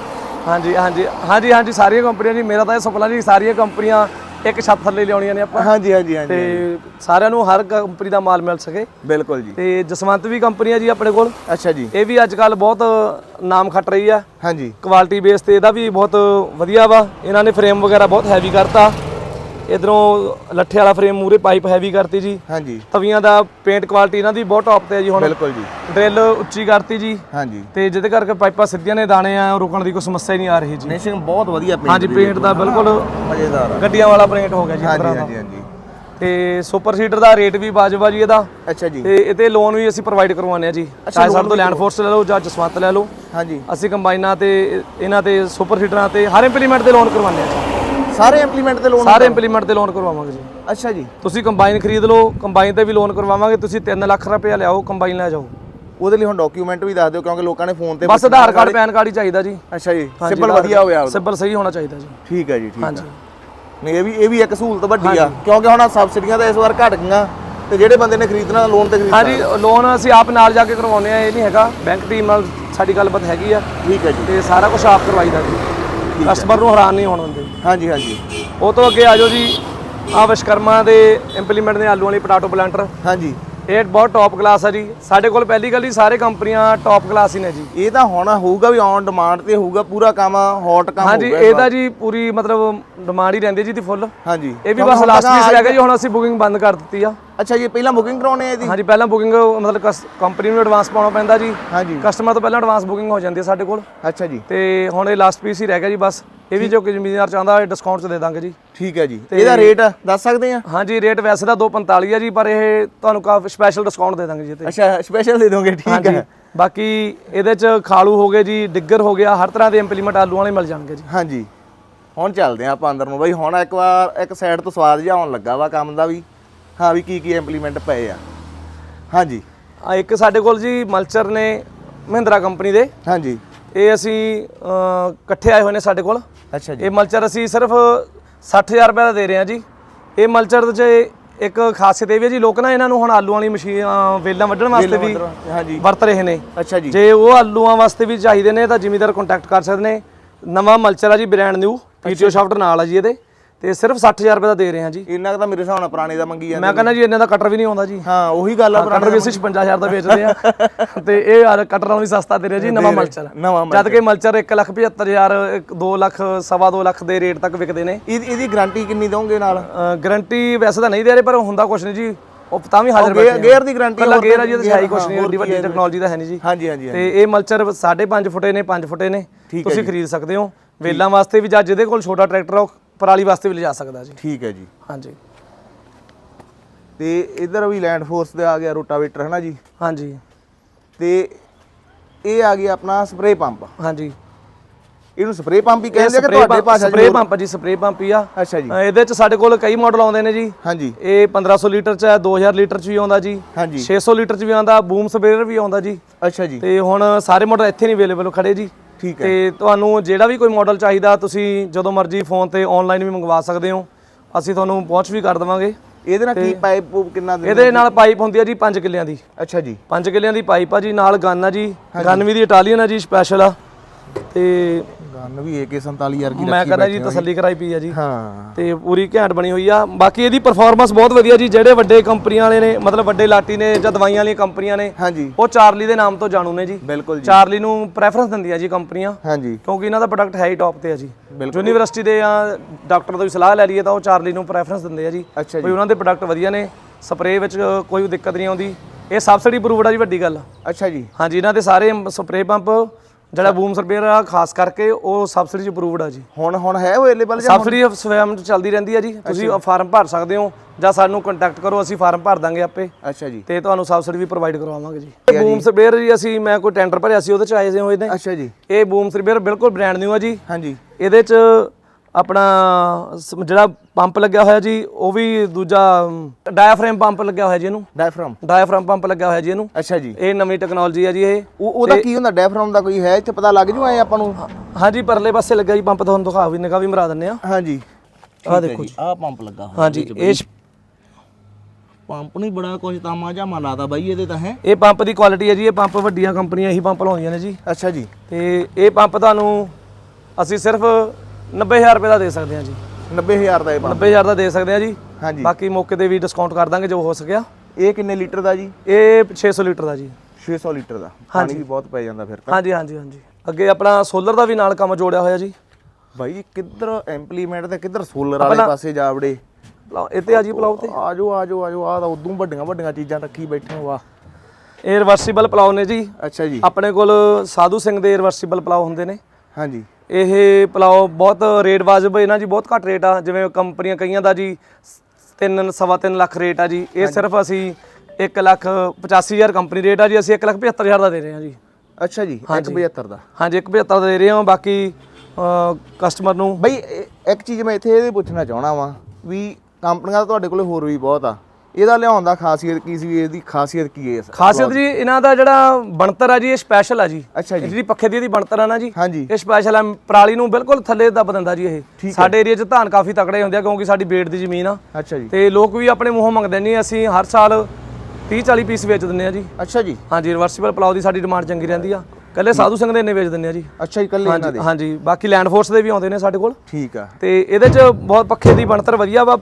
ਹਾਂਜੀ ਹਾਂਜੀ ਹਾਂਜੀ ਹਾਂਜੀ ਸਾਰੀਆਂ ਕੰਪਨੀਆਂ ਜੀ ਮੇਰਾ ਤਾਂ ਇਹ ਸੁਪਨਾ ਜੀ ਸਾਰੀਆਂ ਕੰਪਨੀਆਂ ਇੱਕ ਛੱਤ ਥੱਲੇ ਲਿਆਉਣੀਆਂ ਨੇ ਆਪਾਂ। ਹਾਂਜੀ ਹਾਂਜੀ ਹਾਂਜੀ ਤੇ ਸਾਰਿਆਂ ਨੂੰ ਹਰ ਕੰਪਨੀ ਦਾ ਮਾਲ ਮਿਲ ਸਕੇ। ਬਿਲਕੁਲ ਜੀ। ਤੇ ਜਸਵੰਤ ਵੀ ਕੰਪਨੀ ਆ ਜੀ ਆਪਣੇ ਕੋਲ। ਅੱਛਾ ਜੀ। ਇਹ ਵੀ ਅੱਜ ਕੱਲ ਬਹੁਤ ਨਾਮ ਖੱਟ ਰਹੀ ਆ। ਹਾਂਜੀ। ਕੁਆਲਿਟੀ ਬੇਸ ਤੇ ਇਹਦਾ ਵੀ ਬਹੁਤ ਵਧੀਆ ਵਾ। ਇਹਨਾਂ ਨੇ ਫਰੇਮ ਵਗੈਰਾ ਬਹੁਤ ਹੈਵੀ ਕਰਤਾ। ਇਧਰੋਂ ਲੱਠੇ ਵਾਲਾ ਫਰੇਮ ਮੂਰੇ ਪਾਈਪ ਹੈਵੀ ਕਰਤੀ ਜੀ। ਹਾਂਜੀ। ਤਵੀਆਂ ਦਾ ਪੇਂਟ ਕੁਆਲਿਟੀ ਇਹਨਾਂ ਦੀ ਬਹੁਤ ਟੌਪ ਤੇ ਹੈ ਜੀ ਹੁਣ। ਬਿਲਕੁਲ ਜੀ। ਡਰਿਲ ਉੱਚੀ ਕਰਤੀ ਜੀ। ਹਾਂਜੀ। ਤੇ ਜਿਹਦੇ ਕਰਕੇ ਪਾਈਪਾਂ ਸਿੱਧੀਆਂ ਨੇ ਦਾਣੇ ਆ ਰੁਕਣ ਦੀ ਕੋਈ ਸਮੱਸਿਆ ਹੀ ਨਹੀਂ ਆ ਰਹੀ ਜੀ। ਫਿਨਿਸ਼ਿੰਗ ਬਹੁਤ ਵਧੀਆ ਪੇਂਟ ਹਾਂਜੀ ਪੇਂਟ ਦਾ ਬਿਲਕੁਲ ਮਜ਼ੇਦਾਰ ਆ। ਗੱਡੀਆਂ ਵਾਲਾ ਪੇਂਟ ਹੋ ਗਿਆ ਜੀ ਹਾਂਜੀ ਦਾ। ਹਾਂਜੀ ਹਾਂਜੀ। ਤੇ ਸੁਪਰ ਸੀਡਰ ਦਾ ਰੇਟ ਵੀ ਵਾਜਬ ਜੀ ਇਹਦਾ। ਅੱਛਾ ਜੀ। ਤੇ ਇਹਤੇ ਲੋਨ ਵੀ ਅਸੀਂ ਪ੍ਰੋਵਾਈਡ ਕਰਵਾਉਂਦੇ ਆ ਜੀ। ਚਾਹੇ ਸਾਡੇ ਤੋਂ ਲੈਂਡ ਫੋਰਸ ਲੈ ਲਓ ਜਾਂ ਜਸਵੰਤ ਲੈ ਲਓ। ਹਾਂਜੀ। ਅਸੀਂ ਕੰਬਾਈਨਾਂ ਤੇ ਇਹਨਾਂ ਤੇ ਸੁਪਰ ਸੀਡਰਾਂ ਤੇ ਹਰ ਇੰਪਲੀਮੈਂਟ ਤੇ ਲੋਨ ਕਰਵਾਉਂਦੇ ਆ ਜੀ। ਸਾਰੇ ਇੰਪਲੀਮੈਂਟ ਤੇ ਲੋਨ ਸਾਰੇ ਇੰਪਲੀਮੈਂਟ ਤੇ ਲੋਨ ਕਰਵਾਵਾਂਗੇ ਜੀ। ਅੱਛਾ ਜੀ। ਤੁਸੀਂ ਕੰਬਾਈਨ ਖਰੀਦ ਲਓ ਕੰਬਾਈਨ ਤੇ ਵੀ ਲੋਨ ਕਰਵਾਵਾਂਗੇ ਤੁਸੀਂ 3 ਲੱਖ ਰੁਪਏ ਲਿਆਓ ਕੰਬਾਈਨ ਲੈ ਜਾਓ। ਉਹਦੇ ਲਈ ਹੁਣ ਡਾਕੂਮੈਂਟ ਵੀ ਦੱਸ ਦਿਓ ਕਿਉਂਕਿ ਲੋਕਾਂ ਨੇ ਫੋਨ ਤੇ ਬਸ ਆਧਾਰ ਕਾਰਡ ਪੈਨ ਕਾਰਡ ਹੀ ਚਾਹੀਦਾ ਜੀ। ਅੱਛਾ ਜੀ ਸਿੰਪਲ ਵਧੀਆ ਹੋਇਆ ਉਹਦਾ। ਸਿਬਲ ਸਹੀ ਹੋਣਾ ਚਾਹੀਦਾ ਜੀ। ਠੀਕ ਹੈ ਜੀ ਠੀਕ ਹੈ ਹਾਂਜੀ। ਨਹੀਂ ਇਹ ਵੀ ਇਹ ਵੀ ਇੱਕ ਸਹੂਲਤ ਵੱਡੀ ਆ। ਕਿਉਂਕਿ ਹੁਣ ਸਬਸਿਡੀਆਂ ਤਾਂ ਇਸ ਵਾਰ ਘਟ ਗਈਆਂ ਤੇ ਜਿਹੜੇ ਬੰਦੇ ਨੇ ਖਰੀਦਣਾ ਲੋਨ ਤੇ ਖਰੀਦਣਾ। ਹਾਂਜੀ ਲੋਨ ਅਸੀਂ ਆਪ ਨਾਲ ਜਾ ਕੇ ਕਰਵਾਉਂਦੇ ਆ ਇਹ ਨਹੀਂ ਹੈਗਾ। ਬੈਂਕ ਟੀਮ ਨਾਲ ਸਾਡੀ ਗੱਲਬਾਤ ਹੈਗੀ ਆ। ਠੀਕ ਹੈ ਜੀ। ਤੇ ਸਾਰਾ ਕੁਝ ਆਪ ਕਰਵਾਈਦਾ ਜੀ। ਕਸਟਮਰ ਨੂੰ ਹੈਰਾਨ ਨਹੀਂ ਹੋਣ ਦਿੰਦੇ। ਹਾਂਜੀ ਹਾਂਜੀ। ਉਹ ਤੋਂ ਅੱਗੇ ਆ ਜਾਓ ਜੀ ਆ ਵਿਸ਼ਕਰਮਾ ਦੇ ਇੰਪਲੀਮੈਂਟ ਦੇ ਆਲੂ ਵਾਲੀ ਪਟਾਟੋ ਪਲਾਂਟਰ ਹਾਂਜੀ। ਇਹ ਬਹੁਤ ਟੌਪ ਕਲਾਸ ਆ ਜੀ। ਸਾਡੇ ਕੋਲ ਪਹਿਲੀ ਗੱਲ ਹੀ ਸਾਰੇ ਕੰਪਨੀਆਂ ਟੌਪ ਕਲਾਸ ਹੀ ਨੇ ਜੀ। ਇਹ ਤਾਂ ਹੁਣ ਹੋਊਗਾ ਵੀ ਔਨ ਡਿਮਾਂਡ ਤੇ ਹੋਊਗਾ ਪੂਰਾ ਕੰਮ ਹੌਟ ਕੰਮ ਹਾਂਜੀ ਹੋਊਗਾ ਇਹਦਾ ਜੀ ਪੂਰੀ ਮਤਲਬ ਡਿਮਾਂਡ ਹੀ ਰਹਿੰਦੀ ਜੀ ਦੀ ਫੁੱਲ ਹਾਂਜੀ। ਇਹ ਵੀ ਬਸ ਲਾਸਟ ਪੀਸ ਰਹਿ ਗਿਆ ਜੀ ਹੁਣ ਅਸੀਂ ਬੁਕਿੰਗ ਬੰਦ ਕਰ ਦਿੱਤੀ ਆ। ਅੱਛਾ ਜੀ ਪਹਿਲਾਂ ਬੁਕਿੰਗ ਕਰਾਉਣੇ ਆ ਇਹਦੀ? ਹਾਂਜੀ ਪਹਿਲਾਂ ਬੁਕਿੰਗ ਮਤਲਬ ਕੰਪਨੀ ਨੂੰ ਐਡਵਾਂਸ ਪਾਉਣਾ ਪੈਂਦਾ ਜੀ। ਹਾਂਜੀ। ਕਸਟਮਰ ਤੋਂ ਪਹਿਲਾਂ ਐਡਵਾਂਸ ਬੁਕਿੰਗ ਹੋ ਜਾਂਦੀ ਹੈ ਸਾਡੇ ਕੋਲ। ਅੱਛਾ ਜੀ। ਤੇ ਹੁਣ ਇਹ ਲਾਸਟ ਪੀਸ ਹੀ ਰਹਿ ਗਿਆ ਜੀ ਬਸ। ਇਹ ਵੀ ਜੋ ਕਿ ਜ਼ਿਮੀਦਾਰ ਚਾਹੁੰਦਾ ਹੈ ਡਿਸਕਾਊਂਟ 'ਚ ਦੇ ਦਾਂਗੇ ਜੀ। ਠੀਕ ਹੈ ਜੀ। ਇਹਦਾ ਰੇਟ ਦੱਸ ਸਕਦੇ ਆ? ਹਾਂਜੀ ਰੇਟ ਵੈਸੇ ਤਾਂ 245 ਹੈ ਜੀ ਪਰ ਇਹ ਤੁਹਾਨੂੰ ਕਾਫੀ ਸਪੈਸ਼ਲ ਡਿਸਕਾਊਂਟ ਦੇ ਦਾਂਗੇ ਜੀ ਤੇ ਅੱਛਾ ਸਪੈਸ਼ਲ ਦੇ ਦੋਗੇ ਠੀਕ ਹੈ। ਬਾਕੀ ਇਹਦੇ 'ਚ ਖਾਲੂ ਹੋ ਗਏ ਜੀ ਡਿੱਗਰ ਹੋ ਗਿਆ ਹਰ ਤਰ੍ਹਾਂ ਦੇ ਇੰਪਲੀਮੈਂਟ ਆਲੂ ਵਾਲੇ ਮਿਲ ਜਾਣਗੇ ਜੀ। ਹਾਂਜੀ। ਹੁਣ ਚੱਲਦੇ ਆ ਆਪਾਂ ਅੰਦਰ ਨੂੰ। ਬਈ ਹੁਣ ਇੱਕ ਵਾਰ ਇੱਕ ਸਾਈਡ ਤੋਂ ਸਵਾਦ ਜਿਹਾ ਆਉਣ ਲੱਗਾ ਵਾ ਕੰਮ ਦਾ ਵੀ। ਹਾਂ ਵੀ ਕੀ ਕੀ ਇੰਪਲੀਮੈਂਟ ਪਏ ਆ। ਹਾਂਜੀ। ਆ ਇੱਕ ਸਾਡੇ ਕੋਲ ਜੀ ਮਲਚਰ ਨੇ ਮਹਿੰਦਰਾ ਕੰਪਨੀ ਦੇ। ਹਾਂਜੀ। ਇਹ ਅਸੀਂ ਇਕੱਠੇ ਆਏ ਹੋਏ ਨੇ ਸਾਡੇ ਕੋਲ। ਅੱਛਾ ਜੀ। ਇਹ ਮਲਚਰ ਅਸੀਂ ਸਿਰਫ 60000 ਰੁਪਏ ਦਾ ਦੇ ਰਹੇ ਹਾਂ ਜੀ। ਇਹ ਮਲਚਰ 'ਚ ਇੱਕ ਖਾਸੀਅਤ ਇਹ ਵੀ ਜੀ ਲੋਕ ਨਾ ਇਹਨਾਂ ਨੂੰ ਹੁਣ ਆਲੂ ਵਾਲੀ ਮਸ਼ੀਨ ਵੇਲਾਂ ਵੱਢਣ ਵਾਸਤੇ ਵੀ ਹਾਂਜੀ। ਵਰਤ ਰਹੇ ਨੇ। ਅੱਛਾ ਜੀ। ਜੇ ਉਹ ਆਲੂਆਂ ਵਾਸਤੇ ਵੀ ਚਾਹੀਦੇ ਨੇ ਤਾਂ ਜ਼ਿਮੀਦਾਰ ਕੰਟੈਕਟ ਕਰ ਸਕਦੇ ਨੇ। ਨਵਾਂ ਮਲਚਰ ਆ ਜੀ ਬ੍ਰਾਂਡ ਨਿਊ ਪੀਟੀਓ ਸ਼ਾਫਟ ਨਾਲ ਆ ਜੀ ਇਹਦੇ। ਤੇ ਸਿਰਫ 60000 ਰੁਪਏ ਦਾ ਦੇ ਰਹੇ ਹਾਂ ਜੀ। ਇੰਨਾ ਕੁ ਤਾਂ ਮੇਰੇ ਹਿਸਾਬ ਨਾਲ ਪੁਰਾਣੇ ਦਾ ਮੰਗੀ ਜਾਂਦੇ ਮੈਂ ਕਹਿੰਦਾ ਜੀ ਇੰਨੇ ਦਾ ਕਟਰ ਵੀ ਨਹੀਂ ਆਉਂਦਾ ਜੀ। ਹਾਂ ਉਹੀ ਗੱਲ ਆ ਕਟਰ ਵੀ ਅਸੀਂ 55000 ਦਾ ਵੇਚਦੇ ਆ ਤੇ ਇਹ ਯਾਰ ਕਟਰ ਨਾਲੋਂ ਵੀ ਸਸਤਾ ਦੇ ਰਹੇ ਜੀ ਨਵਾਂ ਮਲਚਰ। ਨਵਾਂ ਜਦ ਕਿ ਮਲਚਰ 175000 2 ਲੱਖ ਸਵਾ ਦੋ ਲੱਖ ਦੇ ਰੇਟ ਤੱਕ ਵਿਕਦੇ ਨੇ। ਇਹਦੀ ਇਹਦੀ ਗਾਰੰਟੀ ਕਿੰਨੀ ਦੋਗੇ ਨਾਲ? ਗਾਰੰਟੀ ਵੈਸੇ ਤਾਂ ਨਹੀਂ ਦੇ ਰਹੇ ਪਰ ਹੁੰਦਾ ਕੁਛ ਨਹੀਂ ਜੀ। ਉਹ ਤਾਂ ਵੀ ਹਾਜ਼ਰ ਬੈਠੇ ਗੇਅਰ ਦੀ ਕੱਲਾ ਹੋਰ ਗੇਅਰ ਆ ਜੀ 'ਚ ਹੈ ਕੁਛ ਨਹੀਂ ਏਡੀ ਵੱਡੀ ਟੈਕਨੋਲੋਜੀ ਤਾਂ ਹੈ ਨਹੀਂ ਜੀ। ਹਾਂਜੀ ਹਾਂਜੀ ਤੇ ਇਹ ਮਲਚਰ 5.5 ਫੁੱਟੇ ਨੇ 5 ਫੁੱਟੇ ਨੇ। ਤੁਸੀਂ ਖਰੀਦ ਸਕਦੇ ਹੋ। ਵੇਲਾਂ ਵਾਸਤੇ ਵੀ ਜਾਂ ਜਿਹਦੇ ਕੋਲ ਛੋਟਾ ਟਰੈਕਟਰ ਆ ਪਰਾਲੀ ਵਾਸਤੇ ਵੀ ਲਿਜਾ ਸਕਦਾ ਜੀ। ਠੀਕ ਹੈ ਜੀ। ਹਾਂਜੀ। ਤੇ ਇਧਰ ਵੀ ਲੈਂਡ ਫੋਰਸ ਦੇ ਆ ਗਿਆ ਰੋਟਾਵੇਟਰ ਹੈ ਨਾ ਜੀ? ਹਾਂਜੀ। ਤੇ ਇਹ ਆ ਗਿਆ ਆਪਣਾ ਸਪਰੇ ਪੰਪ ਹਾਂਜੀ। ਇਹਨੂੰ ਸਪਰੇ ਪੰਪ ਹੀ ਕਹਿੰਦੇ ਆ ਕਿ ਤੁਹਾਡੇ ਭਾਸ਼ਾ ਸਪਰੇ? ਪੰਪ ਜੀ ਸਪਰੇ ਪੰਪ ਹੀ ਆ। ਅੱਛਾ ਜੀ। ਇਹਦੇ ਚ ਸਾਡੇ ਕੋਲ ਕਈ ਮਾਡਲ ਆਉਂਦੇ ਨੇ ਜੀ। ਹਾਂਜੀ। ਇਹ 1500 ਲੀਟਰ ਚ ਹੈ 2000 ਲੀਟਰ ਚ ਵੀ ਆਉਂਦਾ ਜੀ। ਹਾਂਜੀ। 600 ਲੀਟਰ ਚ ਵੀ ਆਉਂਦਾ ਬੂਮ ਸਪਰੇਅਰ ਵੀ ਆਉਂਦਾ ਜੀ। ਅੱਛਾ ਜੀ। ਤੇ ਹੁਣ ਸਾਰੇ ਮਾਡਲ ਇੱਥੇ ਨਹੀਂ ਅਵੇਲੇਬਲ ਖੜੇ ਜੀ। ਠੀਕ ਹੈ। ਤੇ ਤੁਹਾਨੂੰ ਜਿਹੜਾ ਵੀ ਕੋਈ ਮਾਡਲ ਚਾਹੀਦਾ ਤੁਸੀਂ ਜਦੋਂ ਮਰਜ਼ੀ ਫੋਨ ਤੇ ਆਨਲਾਈਨ ਵੀ ਮੰਗਵਾ ਸਕਦੇ ਹੋ। ਅਸੀਂ ਤੁਹਾਨੂੰ ਪਹੁੰਚ ਵੀ ਕਰ ਦੇਵਾਂਗੇ। ਇਹਦੇ ਨਾਲ ਕੀ ਪਾਈਪ ਪੂਪ ਕਿੰਨਾ ਦੇ ਇਹਦੇ ਨਾਲ ਪਾਈਪ ਹੁੰਦੀ ਆ ਜੀ 5 ਕਿੱਲਿਆਂ ਦੀ। ਅੱਛਾ ਜੀ। 5 ਕਿੱਲਿਆਂ ਦੀ ਪਾਈਪ ਆ ਜੀ ਨਾਲ ਗਨ ਆ ਜੀ। ਗਨ ਵੀ ਦੀ ਇਟਾਲੀਅਨ ਆ ਜੀ ਸਪੈਸ਼ਲ ਆ। ਤੇ ਗਨ ਵੀ AK47 ਯਾਰ ਕੀ ਮੈਂ ਕਹਿੰਦਾ ਜੀ ਤਸੱਲੀ ਕਰਾਈ ਪਈ ਆ ਜੀ। ਹਾਂ। ਤੇ ਪੂਰੀ ਘੈਂਟ ਬਣੀ ਹੋਈ ਆ। ਬਾਕੀ ਇਹਦੀ ਪਰਫਾਰਮੈਂਸ ਬਹੁਤ ਵਧੀਆ ਜੀ ਜਿਹੜੇ ਵੱਡੇ ਕੰਪਨੀਆਂ ਵਾਲੇ ਨੇ ਮਤਲਬ ਵੱਡੇ ਲਾਟੀ ਨੇ ਜਾਂ ਦਵਾਈਆਂ ਵਾਲੀਆਂ ਕੰਪਨੀਆਂ ਨੇ ਹਾਂਜੀ। ਉਹ ਚਾਰਲੀ ਦੇ ਨਾਮ ਤੋਂ ਜਾਣੂ ਨੇ ਜੀ। ਬਿਲਕੁਲ ਜੀ। ਚਾਰਲੀ ਨੂੰ ਪ੍ਰੈਫਰੈਂਸ ਦਿੰਦੀਆਂ ਜੀ ਕੰਪਨੀਆਂ ਹਾਂਜੀ। ਕਿਉਂਕਿ ਇਹਨਾਂ ਦਾ ਪ੍ਰੋਡਕਟ ਹੈ ਹੀ ਟੌਪ ਤੇ ਆ ਜੀ। ਯੂਨੀਵਰਸਿਟੀ ਦੇ ਜਾਂ ਡਾਕਟਰ ਤੋਂ ਵੀ ਸਲਾਹ ਲੈ ਲਈਏ ਤਾਂ ਉਹ ਚਾਰਲੀ ਨੂੰ ਪ੍ਰੈਫਰੈਂਸ ਦਿੰਦੇ ਆ ਜੀ। ਅੱਛਾ ਜੀ। ਵੀ ਉਹਨਾਂ ਦੇ ਪ੍ਰੋਡਕਟ ਵਧੀਆ ਨੇ ਸਪਰੇਅ ਵਿੱਚ ਕੋਈ ਦਿੱਕਤ ਨਹੀਂ ਆਉਂਦੀ। ਇਹ ਸਬਸਿਡੀ ਅਪਰੂਵਡ ਆ ਜੀ ਵੱਡੀ ਗੱਲ ਅੱਛਾ ਜੀ। ਹਾਂਜੀ ਇਹਨਾਂ ਦੇ ਸਾਰੇ ਸਪਰੇਅ ਪੰਪ ਜਿਹੜਾ ਬੂਮ ਸਪਰੇਅਰ ਆ ਖਾਸ ਕਰਕੇ ਉਹ ਸਬਸਿਡੀ ਚ ਅਪਰੂਵਡ ਆ ਜੀ। ਹੁਣ ਹੁਣ ਹੈ ਅਵੇਲੇਬਲ ਜਾਂ ਸਬਸਿਡੀ ਸਵੈਮ ਚੱਲਦੀ ਰਹਿੰਦੀ ਆ ਜੀ। ਤੁਸੀਂ ਫਾਰਮ ਭਰ ਸਕਦੇ ਹੋ ਜਾਂ ਸਾਨੂੰ ਕੰਟੈਕਟ ਕਰੋ ਅਸੀਂ ਫਾਰਮ ਭਰ ਦਾਂਗੇ ਆਪੇ। ਅੱਛਾ ਜੀ। ਤੇ ਤੁਹਾਨੂੰ ਸਬਸਿਡੀ ਵੀ ਪ੍ਰੋਵਾਈਡ ਕਰਵਾਵਾਂਗੇ ਜੀ। ਇਹ ਬੂਮ ਸਪਰੇਅਰ ਜੀ ਅਸੀਂ ਮੈਂ ਕੋਈ ਟੈਂਡਰ ਭਰਿਆ ਸੀ ਉਹਦੇ ਚ ਆਏ ਹੋਏ ਨੇ। ਅੱਛਾ ਜੀ। ਇਹ ਬੂਮ ਸਪਰੇਅਰ ਬਿਲਕੁਲ ਬ੍ਰਾਂਡ ਨਿਊ ਆ ਜੀ। ਹਾਂਜੀ। ਇਹਦੇ ਚ ਆਪਣਾ ਸ- ਜਿਹੜਾ ਪੰਪ ਲੱਗਿਆ ਹੋਇਆ ਜੀ ਉਹ ਵੀ ਦੂਜਾ ਡਾਇਫਰੇਮ ਪੰਪ ਲੱਗਿਆ ਹੋਇਆ ਜੀ ਇਹਨੂੰ। ਡਾਇਫਰਮ ਡਾਇਫਰੇਮ ਪੰਪ ਲੱਗਿਆ ਹੋਇਆ ਜੀ ਇਹਨੂੰ। ਅੱਛਾ ਜੀ। ਇਹ ਨਵੀਂ ਟੈਕਨੋਲੋਜੀ ਆ ਜੀ ਇਹ। ਉਹ ਉਹਦਾ ਕੀ ਹੁੰਦਾ? ਡਾਇਫਰਮ ਦਾ ਕੋਈ ਹੈ? ਇੱਥੇ ਪਤਾ ਲੱਗ ਜੂ ਐ ਆਪਾਂ ਨੂੰ। ਹਾਂਜੀ ਪਰਲੇ ਪਾਸੇ ਲੱਗਾ ਜੀ ਪੰਪ ਤੁਹਾਨੂੰ ਦਿਖਾ ਵੀ ਨਿਕਾ ਵੀ ਮਰਾ ਦਿੰਨੇ ਆ ਹਾਂਜੀ। ਆਹ ਦੇਖੋ ਜੀ ਆਹ ਪੰਪ ਲੱਗਾ ਹੋਇਆ ਹਾਂਜੀ ਇਹ ਸ਼- ਪੰਪ ਨਹੀਂ ਬੜਾ ਕੁਝ ਤਾਮਾ ਜਾਮਾ ਲਾਦਾ ਬਾਈ ਇਹਦੇ ਤਾਂ ਹੈ। ਇਹ ਪੰਪ ਦੀ ਕੁਆਲਿਟੀ ਹੈ ਜੀ ਇਹ ਪੰਪ ਵੱਡੀਆਂ ਕੰਪਨੀਆਂ ਇਹੀ ਪੰਪ ਲਾਉਂਦੀਆਂ ਨੇ ਜੀ। ਅੱਛਾ ਜੀ। ਤੇ ਇਹ ਪੰਪ ਤੁਹਾਨੂੰ ਅਸੀਂ ਸਿਰਫ 90000 ਰੁਪਏ ਦਾ ਦੇ ਸਕਦੇ ਹਾਂ ਜੀ। 90000 ਦਾ ਇਹ ਪੰਪ 90000 ਦਾ ਦੇ ਸਕਦੇ ਹਾਂ ਜੀ। ਹਾਂਜੀ। ਬਾਕੀ ਮੌਕੇ ਤੇ ਵੀ ਡਿਸਕਾਊਂਟ ਕਰ ਦਾਂਗੇ ਜੋ ਹੋ ਸਕਿਆ। ਇਹ ਕਿੰਨੇ ਲੀਟਰ ਦਾ ਜੀ? ਇਹ 600 ਲੀਟਰ ਦਾ ਜੀ। 600 ਲੀਟਰ ਦਾ। ਪਾਣੀ ਵੀ ਬਹੁਤ ਪੈ ਜਾਂਦਾ ਫਿਰ ਤਾਂ। ਹਾਂਜੀ ਹਾਂਜੀ ਹਾਂਜੀ। ਅੱਗੇ ਆਪਣਾ ਸੋਲਰ ਦਾ ਵੀ ਨਾਲ ਕੰਮ ਜੋੜਿਆ ਹੋਇਆ ਜੀ। ਬਾਈ ਕਿੱਧਰ ਇੰਪਲੀਮੈਂਟ ਤੇ ਕਿੱਧਰ ਸੋਲਰ ਵਾਲੇ ਪਾਸੇ ਜਾਵੜੇ? ਪਲਾਓ ਇਹ ਤੇ ਆ ਜੀ ਪਲਾਓ ਤੇ। ਆਜੋ ਆਜੋ ਆਜੋ। ਆ ਤਾਂ ਉਦੋਂ ਵੱਡੀਆਂ ਵੱਡੀਆਂ ਚੀਜ਼ਾਂ ਰੱਖੀ ਬੈਠੇ ਹੋ ਵਾਹ ਇਹ ਰਿਵਰਸੀਬਲ ਪਲਾਓ ਨੇ ਜੀ। ਅੱਛਾ ਜੀ। ਆਪਣੇ ਕੋਲ ਸਾਧੂ ਸਿੰਘ ਦੇ ਰਿਵਰਸੀਬਲ ਪਲਾਓ ਹੁੰਦੇ ਨੇ। ਹਾਂਜੀ। ਇਹ ਪਲਾਓ ਬਹੁਤ ਰੇਟ ਵਾਜਬ ਇਹਨਾਂ ਜੀ ਬਹੁਤ ਘੱਟ ਰੇਟ ਆ। ਜਿਵੇਂ ਕੰਪਨੀਆਂ ਕਈਆਂ ਦਾ ਜੀ 3 ਸਵਾ ਤਿੰਨ ਲੱਖ ਰੇਟ ਆ ਜੀ। ਇਹ ਸਿਰਫ ਅਸੀਂ 1 ਲੱਖ 85000 ਕੰਪਨੀ ਰੇਟ ਆ ਜੀ। ਅਸੀਂ 1 ਲੱਖ 75000 ਦਾ ਦੇ ਰਹੇ ਹਾਂ ਜੀ। ਅੱਛਾ ਜੀ 175 ਦਾ। ਹਾਂਜੀ 175 ਦਾ ਦੇ ਰਹੇ ਹਾਂ। ਬਾਕੀ ਕਸਟਮਰ ਨੂੰ ਬਈ ਇੱਕ ਚੀਜ਼ ਮੈਂ ਇੱਥੇ ਇਹ ਪੁੱਛਣਾ ਚਾਹਣਾ ਵਾਂ ਵੀ ਕੰਪਨੀਆਂ ਤਾਂ ਤੁਹਾਡੇ ਕੋਲੇ ਹੋਰ ਵੀ ਬਹੁਤ ਆ। ਇਹਦਾ ਲਿਆਉਣ ਦਾ ਖਾਸੀਅਤ ਕੀ ਸੀ ਇਹਦੀ ਖਾਸੀਅਤ ਕੀ ਹੈ ਖਾਸੀਅਤ ਜੀ ਇਹਨਾਂ ਦਾ ਜਿਹੜਾ ਬਣਤਰ ਆ ਜੀ ਇਹ ਸਪੈਸ਼ਲ ਆ ਜੀ। ਅੱਛਾ ਇਹ ਜੀ ਜਿਹੜੀ ਪੱਖੇ ਦੀ ਇਹਦੀ ਬਣਤਰ ਆ ਨਾ ਜੀ ਇਹ ਸਪੈਸ਼ਲ ਆ। ਪਰਾਲੀ ਨੂੰ ਬਿਲਕੁਲ ਥੱਲੇ ਦੱਬ ਦਿੰਦਾ ਜੀ ਇਹ। ਸਾਡੇ ਏਰੀਆ 'ਚ ਧਾਨ ਕਾਫੀ ਤਕੜੇ ਹੁੰਦੇ ਆ ਕਿਉਂਕਿ ਸਾਡੀ ਬੇਟ ਦੀ ਜ਼ਮੀਨ ਆ। ਅੱਛਾ ਜੀ। ਤੇ ਲੋਕ ਵੀ ਆਪਣੇ ਮੂੰਹੋਂ ਮੰਗਦੇ ਨਹੀਂ ਅਸੀਂ ਹਰ ਸਾਲ 30 40 ਪੀਸ ਵੇਚ ਦਿੰਦੇ ਆ ਜੀ। ਅੱਛਾ ਜੀ। ਹਾਂਜੀ ਰਿਵਰਸੀਬਲ ਪਲਾਓ ਦੀ ਸਾਡੀ ਡਿਮਾਂਡ ਚੰਗੀ ਰਹਿੰਦੀ ਆ। ਕੱਲੇ ਸਾਧੂ ਸਿੰਘ ਦੇ ਇੰਨੇ ਵੇਚ ਦਿੰਦੇ ਆ ਜੀ। ਅੱਛਾ ਜੀ ਕੱਲੇ ਇਹਨਾਂ ਦੇ। ਹਾਂਜੀ ਬਾਕੀ ਲੈਂਡ ਫੋਰਸ ਦੇ ਵੀ ਆਉਂਦੇ ਨੇ ਸਾਡੇ ਕੋਲ। ਠੀਕ ਆ। ਤੇ ਇਹਦੇ 'ਚ ਬਹੁਤ ਪੱਖੇ ਦੀ ਬਣਤਰ ਵਧੀਆ ਵਾ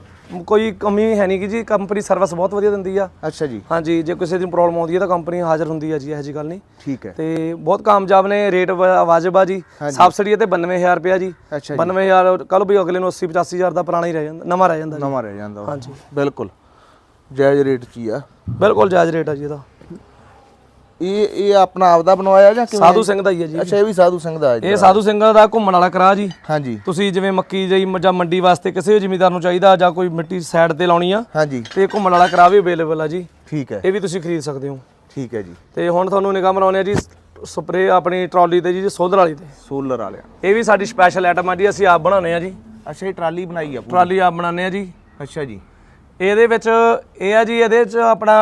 ਕੋਈ ਕਮੀ ਹੈ ਨਹੀਂ ਕਿ ਜੀ ਕੰਪਨੀ ਸਰਵਿਸ ਬਹੁਤ ਵਧੀਆ ਦਿੰਦੀ ਆ। ਅੱਛਾ ਜੀ। ਹਾਂਜੀ ਜੇ ਕਿਸੇ ਦੀ ਪ੍ਰੋਬਲਮ ਆਉਂਦੀ ਹੈ ਤਾਂ ਕੰਪਨੀ ਹਾਜ਼ਰ ਹੁੰਦੀ ਹੈ ਜੀ ਇਹੋ ਜੀ ਗੱਲ ਨਹੀਂ। ਠੀਕ ਹੈ। ਤੇ ਬਹੁਤ ਕਾਮਯਾਬ ਨੇ ਰੇਟ ਵਾਜਬ ਆ ਜੀ। ਸਬਸਿਡੀ ਤੇ 92000 ਰੁਪਿਆ ਜੀ। ਅੱਛਾ ਜੀ। 92000 ਕੱਲ ਵੀ ਅਗਲੇ ਨੂੰ 80 85000 ਦਾ ਪੁਰਾਣਾ ਹੀ ਰਹਿ ਜਾਂਦਾ ਨਵਾਂ ਰਹਿ ਜਾਂਦਾ ਜੀ। ਨਵਾਂ ਰਹਿ ਜਾਂਦਾ। ਹਾਂਜੀ। ਬਿਲਕੁਲ। ਜਾਇਜ਼ ਰੇਟ 'ਚ ਹੀ ਆ। ਬਿਲਕੁਲ ਜਾਇਜ਼ ਰੇਟ ਆ ਜੀ ਇਹਦਾ। ਇਹ ਇਹ ਆਪਣਾ ਆਪਦਾ ਬਣਵਾਇਆ ਜਾਂ ਕਿਵੇਂ? ਸਾਧੂ ਸਿੰਘ ਦਾ ਹੀ ਹੈ ਜੀ। ਅੱਛਾ ਇਹ ਵੀ ਸਾਧੂ ਸਿੰਘ ਦਾ ਹੈ ਜੀ ਇਹ ਸਾਧੂ ਸਿੰਘ ਦਾ ਘੁੰਮਣ ਵਾਲਾ ਕਰਾ ਜੀ। ਹਾਂਜੀ। ਤੁਸੀਂ ਜਿਵੇਂ ਮੱਕੀ ਜਈ ਜਾਂ ਮੰਡੀ ਵਾਸਤੇ ਕਿਸੇ ਵੀ ਜ਼ਿਮੀਦਾਰ ਨੂੰ ਚਾਹੀਦਾ ਜਾਂ ਕੋਈ ਮਿੱਟੀ ਸਾਈਡ ਤੇ ਲਾਉਣੀ ਆ ਹਾਂਜੀ। ਤੇ ਘੁੰਮਣ ਵਾਲਾ ਕਰਾ ਵੀ ਅਵੇਲੇਬਲ ਆ ਜੀ। ਠੀਕ ਹੈ। ਇਹ ਵੀ ਤੁਸੀਂ ਖਰੀਦ ਸਕਦੇ ਹੋ। ਠੀਕ ਹੈ ਜੀ। ਤੇ ਹੁਣ ਤੁਹਾਨੂੰ ਨਿਗਾਹ ਮਰਾਉਣੇ ਆ ਜੀ ਸਪਰੇ ਆਪਣੀ ਟਰਾਲੀ ਤੇ ਜੀ ਸੋਲਰ ਵਾਲੀ ਤੇ। ਸੋਲਰ ਵਾਲਿਆ। ਇਹ ਵੀ ਸਾਡੀ ਸਪੈਸ਼ਲ ਆਈਟਮ ਆ ਜੀ ਅਸੀਂ ਆਪ ਬਣਾਉਂਦੇ ਆ ਜੀ। ਅੱਛਾ ਇਹ ਟਰਾਲੀ ਬਣਾਈ ਆ ਟਰਾਲੀ ਆਪ ਬਣਾਉਂਦੇ ਆ ਜੀ। ਅੱਛਾ ਜੀ। ਇਹਦੇ ਵਿੱਚ ਇਹ ਆ ਜੀ ਇਹਦੇ ਚ ਆਪਣਾ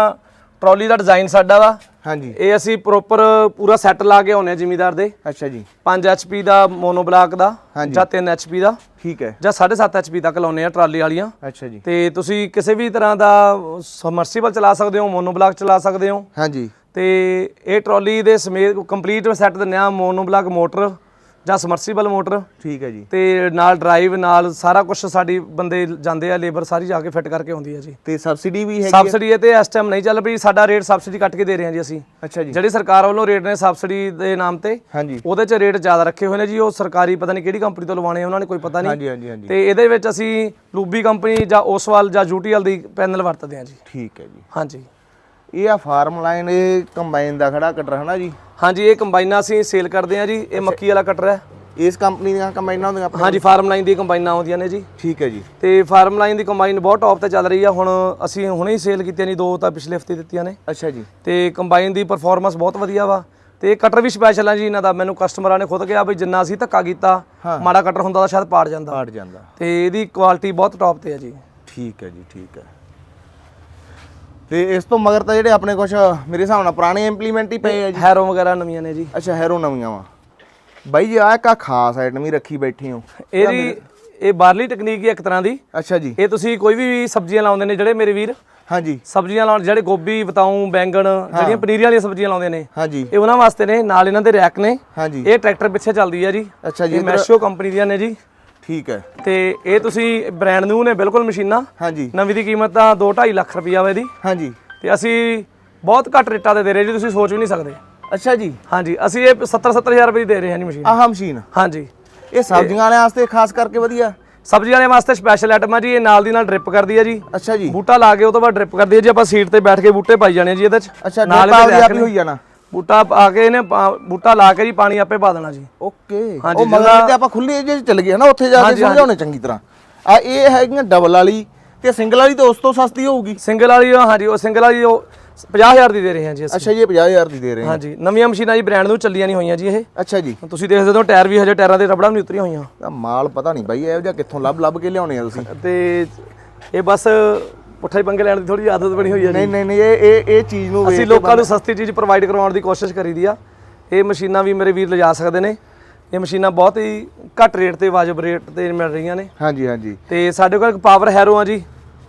ਟਰਾਲੀ ਦਾ ਡਿਜ਼ਾਈਨ ਸਾਡਾ ਵਾ। ਹਾਂਜੀ। ਇਹ ਅਸੀਂ ਪ੍ਰੋਪਰ ਪੂਰਾ ਸੈੱਟ ਲਾ ਕੇ ਆਉਨੇ ਆ ਜ਼ਿਮੀਦਾਰ ਦੇ। ਅੱਛਾ ਜੀ। 5 HP ਦਾ ਮੋਨੋ ਬਲਾਕ ਦਾ। ਜਾਂ 3 HP ਦਾ ਠੀਕ ਹੈ। ਜਾਂ 7.5 HP ਤੱਕ ਲਾਉਨੇ ਆ ਟਰਾਲੀ ਵਾਲੀਆਂ। ਅੱਛਾ ਜੀ। ਤੇ ਤੁਸੀਂ ਕਿਸੇ ਵੀ ਤਰ੍ਹਾਂ ਦਾ ਸਮਰਸੀਬਲ ਚਲਾ ਸਕਦੇ ਹੋ ਮੋਨੋ ਬਲਾਕ ਚਲਾ ਸਕਦੇ ਹੋ। ਹਾਂਜੀ। ਤੇ ਇਹ ਟਰਾਲੀ ਦੇ ਸਮੇਤ ਕੰਪਲੀਟ ਸੈੱਟ ਦਿੰਨੇ ਆ ਮੋਨੋ ਬਲਾਕ ਮੋਟਰ ਜਾਂ ਸਮਰਸੀਬਲ ਮੋਟਰ ਠੀਕ ਹੈ ਜੀ। ਤੇ ਨਾਲ ਡਰਾਈਵ ਨਾਲ ਸਾਰਾ ਕੁਝ ਸਾਡੀ ਬੰਦੇ ਜਾਂਦੇ ਆ ਲੇਬਰ ਸਾਰੀ ਜਾ ਕੇ ਫਿੱਟ ਕਰਕੇ ਆਉਂਦੀ ਹੈ ਜੀ। ਤੇ ਸਬਸਿਡੀ ਵੀ ਹੈਗੀ ਸਬਸਿਡੀ ਇਹ ਤੇ ਇਸ ਟਾਈਮ ਨਹੀਂ ਚੱਲ ਪਈ ਸਾਡਾ ਰੇਟ ਸਬਸਿਡੀ ਕੱਟ ਕੇ ਦੇ ਰਹੇ ਹਾਂ ਜੀ ਅਸੀਂ। ਅੱਛਾ ਜੀ। ਜਿਹੜੀ ਸਰਕਾਰ ਵੱਲੋਂ ਰੇਟ ਨੇ ਸਬਸਿਡੀ ਦੇ ਨਾਮ ਤੇ ਹਾਂਜੀ। ਉਹਦੇ 'ਚ ਰੇਟ ਜ਼ਿਆਦਾ ਰੱਖੇ ਹੋਏ ਨੇ ਜੀ ਉਹ ਸਰਕਾਰੀ ਪਤਾ ਨਹੀਂ ਕਿਹੜੀ ਕੰਪਨੀ ਤੋਂ ਲਵਾਣੇ ਉਹਨਾਂ ਨੇ ਕੋਈ ਪਤਾ ਨਹੀਂ। ਹਾਂਜੀ ਹਾਂਜੀ ਹਾਂਜੀ। ਤੇ ਇਹਦੇ ਵਿੱਚ ਅਸੀਂ ਲੂਬੀ ਕੰਪਨੀ ਜਾਂ ਓਸਵਾਲ ਜਾਂ ਯੂਟੀਐਲ ਦੀ ਪੈਨਲ ਵਰਤਦੇ ਹਾਂ ਜੀ। ਠੀਕ ਹੈ ਜੀ। ਹਾਂਜੀ। ਇਹ ਆ ਫਾਰਮ ਲਾਈਨ ਇਹ ਕੰਬਾਈਨ ਦਾ ਖੜਾ ਕਟਰ ਹਨਾ ਜੀ? ਹਾਂਜੀ ਇਹ ਕੰਬਾਈਨਾਂ ਅਸੀਂ ਸੇਲ ਕਰਦੇ ਹਾਂ ਜੀ ਇਹ ਮੱਕੀ ਵਾਲਾ ਕਟਰ ਹੈ। ਇਸ ਕੰਪਨੀ ਦੀਆਂ ਕੰਬਾਈਨਾਂ ਹੁੰਦੀਆਂ ਆਪਣੇ ਹਾਂਜੀ ਫਾਰਮ ਲਾਈਨ ਦੀ ਕੰਬਾਈਨਾਂ ਆਉਂਦੀਆਂ ਨੇ ਜੀ। ਠੀਕ ਹੈ ਜੀ। ਤੇ ਫਾਰਮ ਲਾਈਨ ਦੀ ਕੰਬਾਈਨ ਬਹੁਤ ਟੌਪ ਤੇ ਚੱਲ ਰਹੀ ਆ ਹੁਣ ਅਸੀਂ ਹੁਣੇ ਹੀ ਸੇਲ ਕੀਤੀਆਂ ਜੀ ਦੋ ਤਾਂ ਪਿਛਲੇ ਹਫ਼ਤੇ ਦਿੱਤੀਆਂ ਨੇ। ਅੱਛਾ ਜੀ। ਤੇ ਕੰਬਾਈਨ ਦੀ ਪਰਫਾਰਮੈਂਸ ਬਹੁਤ ਵਧੀਆ ਵਾ। ਤੇ ਕਟਰ ਵੀ ਸਪੈਸ਼ਲ ਆ ਜੀ ਇਹਨਾਂ ਦਾ ਮੈਨੂੰ ਕਸਟਮਰਾਂ ਨੇ ਖੁਦ ਕਿਹਾ ਵੀ ਜਿੰਨਾ ਅਸੀਂ ਧੱਕਾ ਕੀਤਾ ਮਾੜਾ ਕਟਰ ਹੁੰਦਾ ਤਾਂ ਸ਼ਾਇਦ ਪਾੜ ਜਾਂਦਾ। ਪਾੜ ਜਾਂਦਾ। ਤੇ ਇਹਦੀ ਕੁਆਲਿਟੀ ਬਹੁਤ ਟੌਪ ਤੇ ਆ ਜੀ। ਠੀਕ ਹੈ ਜੀ ਠੀਕ ਹੈ। ਤੇ ਇਸ ਤੋਂ ਮਗਰ ਤਾਂ ਜਿਹੜੇ ਆਪਣੇ ਕੁਝ ਮੇਰੇ ਹਿਸਾਬ ਨਾਲ ਪੁਰਾਣੇ ਇੰਪਲੀਮੈਂਟ ਹੀ ਪਏ ਆ ਜੀ। ਹੈਰੋ ਵਗੈਰਾ ਨਵੀਆਂ ਨੇ ਜੀ। ਅੱਛਾ ਹੈਰੋ ਨਵੀਆਂ ਵਾ। ਬਾਈ ਜੀ ਆਹ ਆਹ ਖਾਸ ਆਈਟਮ ਹੀ ਰੱਖੀ ਬੈਠੇ ਹੋ। ਇਹ ਜੀ ਇਹ ਬਾਹਰਲੀ ਟੈਕਨੀਕ ਹੀ ਇੱਕ ਤਰ੍ਹਾਂ ਦੀ। ਅੱਛਾ ਜੀ। ਇਹ ਤੁਸੀਂ ਕੋਈ ਵੀ ਸਬਜ਼ੀਆਂ ਲਾਉਂਦੇ ਨੇ ਜਿਹੜੇ ਮੇਰੇ ਵੀਰ। ਹਾਂਜੀ। ਸਬਜ਼ੀਆਂ ਲਾਉਣ ਜਿਹੜੇ ਗੋਭੀ ਬਤਾਉ ਬੈਂਗਣ ਜਿਹੜੀਆਂ ਪਨੀਰੀ ਵਾਲੀਆਂ ਸਬਜ਼ੀਆਂ ਲਾਉਂਦੇ ਨੇ। ਹਾਂਜੀ। ਇਹ ਉਹਨਾਂ ਵਾਸਤੇ ਨੇ ਨਾਲ ਇਹਨਾਂ ਦੇ ਰੈਕ ਨੇ। ਹਾਂਜੀ। ਇਹ ਟਰੈਕਟਰ ਪਿੱਛੇ ਚੱਲਦੀ ਆ ਜੀ। ਅੱਛਾ ਜੀ ਇਹ ਮੈਸ਼ੋ ਕੰਪਨੀ ਦੀਆਂ ਨੇ ਜੀ। ਠੀਕ ਹੈ। ਤੇ ਇਹ ਤੁਸੀਂ ਬ੍ਰਾਂਡ ਨਿਊ ਨੇ ਬਿਲਕੁਲ ਮਸ਼ੀਨਾਂ। ਹਾਂਜੀ। ਨਵੀਂ ਦੀ ਕੀਮਤ ਤਾਂ 2.5 ਲੱਖ ਰੁਪਈਆ ਵਾ ਇਹਦੀ। ਹਾਂਜੀ। ਤੇ ਅਸੀਂ ਬਹੁਤ ਘੱਟ ਰੇਟਾਂ ਤੇ ਦੇ ਰਹੇ ਜੀ ਤੁਸੀਂ ਸੋਚ ਵੀ ਨਹੀਂ ਸਕਦੇ। ਅੱਛਾ ਜੀ। ਹਾਂਜੀ ਅਸੀਂ ਇਹ 70 70000 ਰੁਪਏ ਦੀ ਦੇ ਰਹੇ ਹਾਂ ਜੀ ਮਸ਼ੀਨ। ਆਹ ਮਸ਼ੀਨ। ਹਾਂਜੀ। ਇਹ ਸਬਜ਼ੀਆਂ ਵਾਲਿਆਂ ਵਾਸਤੇ ਖਾਸ ਕਰਕੇ ਵਧੀਆ? ਸਬਜ਼ੀ ਵਾਲੇ ਵਾਸਤੇ ਸਪੈਸ਼ਲ ਆਈਟਮ ਆ ਜੀ ਇਹ ਨਾਲ ਦੀ ਨਾਲ ਡ੍ਰਿਪ ਕਰਦੀ ਆ ਜੀ। ਅੱਛਾ ਜੀ। ਬੂਟਾ ਲਾ ਕੇ ਉਹ ਤੋਂ ਬਾਅਦ ਡ੍ਰਿਪ ਕਰਦੀ ਹੈ ਜੀ ਆਪਾਂ ਸੀਟ ਤੇ ਬੈਠ ਕੇ ਬੂਟੇ ਪਾਈ ਜਾਣੇ ਜੀ ਇਹਦੇ ਚ। ਅੱਛਾ ਨਾਲ ਹੀ। ਹੋਈ ਜਾਣਾ। ਬੂਟਾ ਆ ਕੇ ਇਹਨੇ ਪਾ- ਬੂਟਾ ਲਾ ਕੇ ਜੀ ਪਾਣੀ ਆਪੇ ਪਾ ਦੇਣਾ ਜੀ। ਓਕੇ। ਹਾਂਜੀ, ਉਹ ਮਗਰ ਜਿਹੜਾ- ਤੇ ਆਪਾਂ ਖੁੱਲੀ 'ਚ ਚੱਲ ਗਏ ਨਾ ਉੱਥੇ ਜਾ ਕੇ ਹਾਂਜੀ, ਸਮਝਾਉਣੇ ਚੰਗੀ ਤਰ੍ਹਾਂ। ਆ ਇਹ ਹੈਗੀਆਂ ਡਬਲ ਵਾਲੀ ਤੇ ਸਿੰਗਲ ਵਾਲੀ ਤਾਂ ਉਸ ਤੋਂ ਸਸਤੀ ਹੋਊਗੀ। ਸਿੰਗਲ ਵਾਲੀ ਉਹ- ਹਾਂਜੀ ਉਹ ਸਿੰਗਲ ਵਾਲੀ ਉਹ 50000 ਦੀ ਦੇ ਰਹੇ ਹਾਂ ਜੀ ਅਸੀਂ। ਅੱਛਾ ਜੀ ਇਹ 50000 ਦੀ ਦੇ ਰਹੇ ਹਾਂ। ਹਾਂਜੀ ਨਵੀਆਂ ਮਸ਼ੀਨਾਂ ਜੀ ਬ੍ਰਾਂਡ ਨੂੰ ਚੱਲੀਆਂ ਨਹੀਂ ਹੋਈਆਂ ਜੀ ਇਹ। ਅੱਛਾ ਜੀ। ਤੁਸੀਂ ਦੇਖ ਸਕਦੇ ਹੋ ਟਾਇਰ ਵੀ ਹਜੇ ਟਾਇਰਾਂ ਦੇ ਰਬੜਾਂ ਵੀ ਨਹੀਂ ਉਤਰੀਆਂ ਹੋਈਆਂ। ਤਾਂ ਮਾਲ ਪਤਾ ਨਹੀਂ ਬਾਈ ਇਹੋ ਜਿਹਾ ਕਿੱਥੋਂ ਲੱਭ ਲੱਭ ਕੇ ਲਿਆਉਣੇ ਆ ਤੁਸੀਂ? ਤੇ ਇਹ ਬਸ ਪੁੱਠਾ ਪੰਗੇ ਲੈਣ ਦੀ ਥੋੜੀ ਆਦਤ ਬਣੀ ਹੋਈ ਹੈ ਜੀ। ਨਹੀਂ ਨਹੀਂ ਨਹੀਂ ਇਹ ਇਹ ਇਹ ਚੀਜ਼ ਨੂੰ ਵੇਖ ਅਸੀਂ ਕੇ ਲੋਕਾਂ ਨੂੰ ਸਸਤੀ ਚੀਜ਼ ਪ੍ਰੋਵਾਈਡ ਕਰਵਾਉਣ ਦੀ ਕੋਸ਼ਿਸ਼ ਕਰੀਦੀ ਆ। ਇਹ ਮਸ਼ੀਨਾਂ ਵੀ ਮੇਰੇ ਵੀਰ ਲਿਜਾ ਸਕਦੇ ਨੇ। ਇਹ ਮਸ਼ੀਨਾਂ ਬਹੁਤ ਹੀ ਘੱਟ ਰੇਟ ਤੇ ਵਾਜਬ ਰੇਟ ਤੇ ਮਿਲ ਰਹੀਆਂ ਨੇ। ਹਾਂਜੀ ਹਾਂਜੀ। ਤੇ ਸਾਡੇ ਕੋਲ ਇੱਕ ਪਾਵਰ ਹੈਰੋ ਆ ਜੀ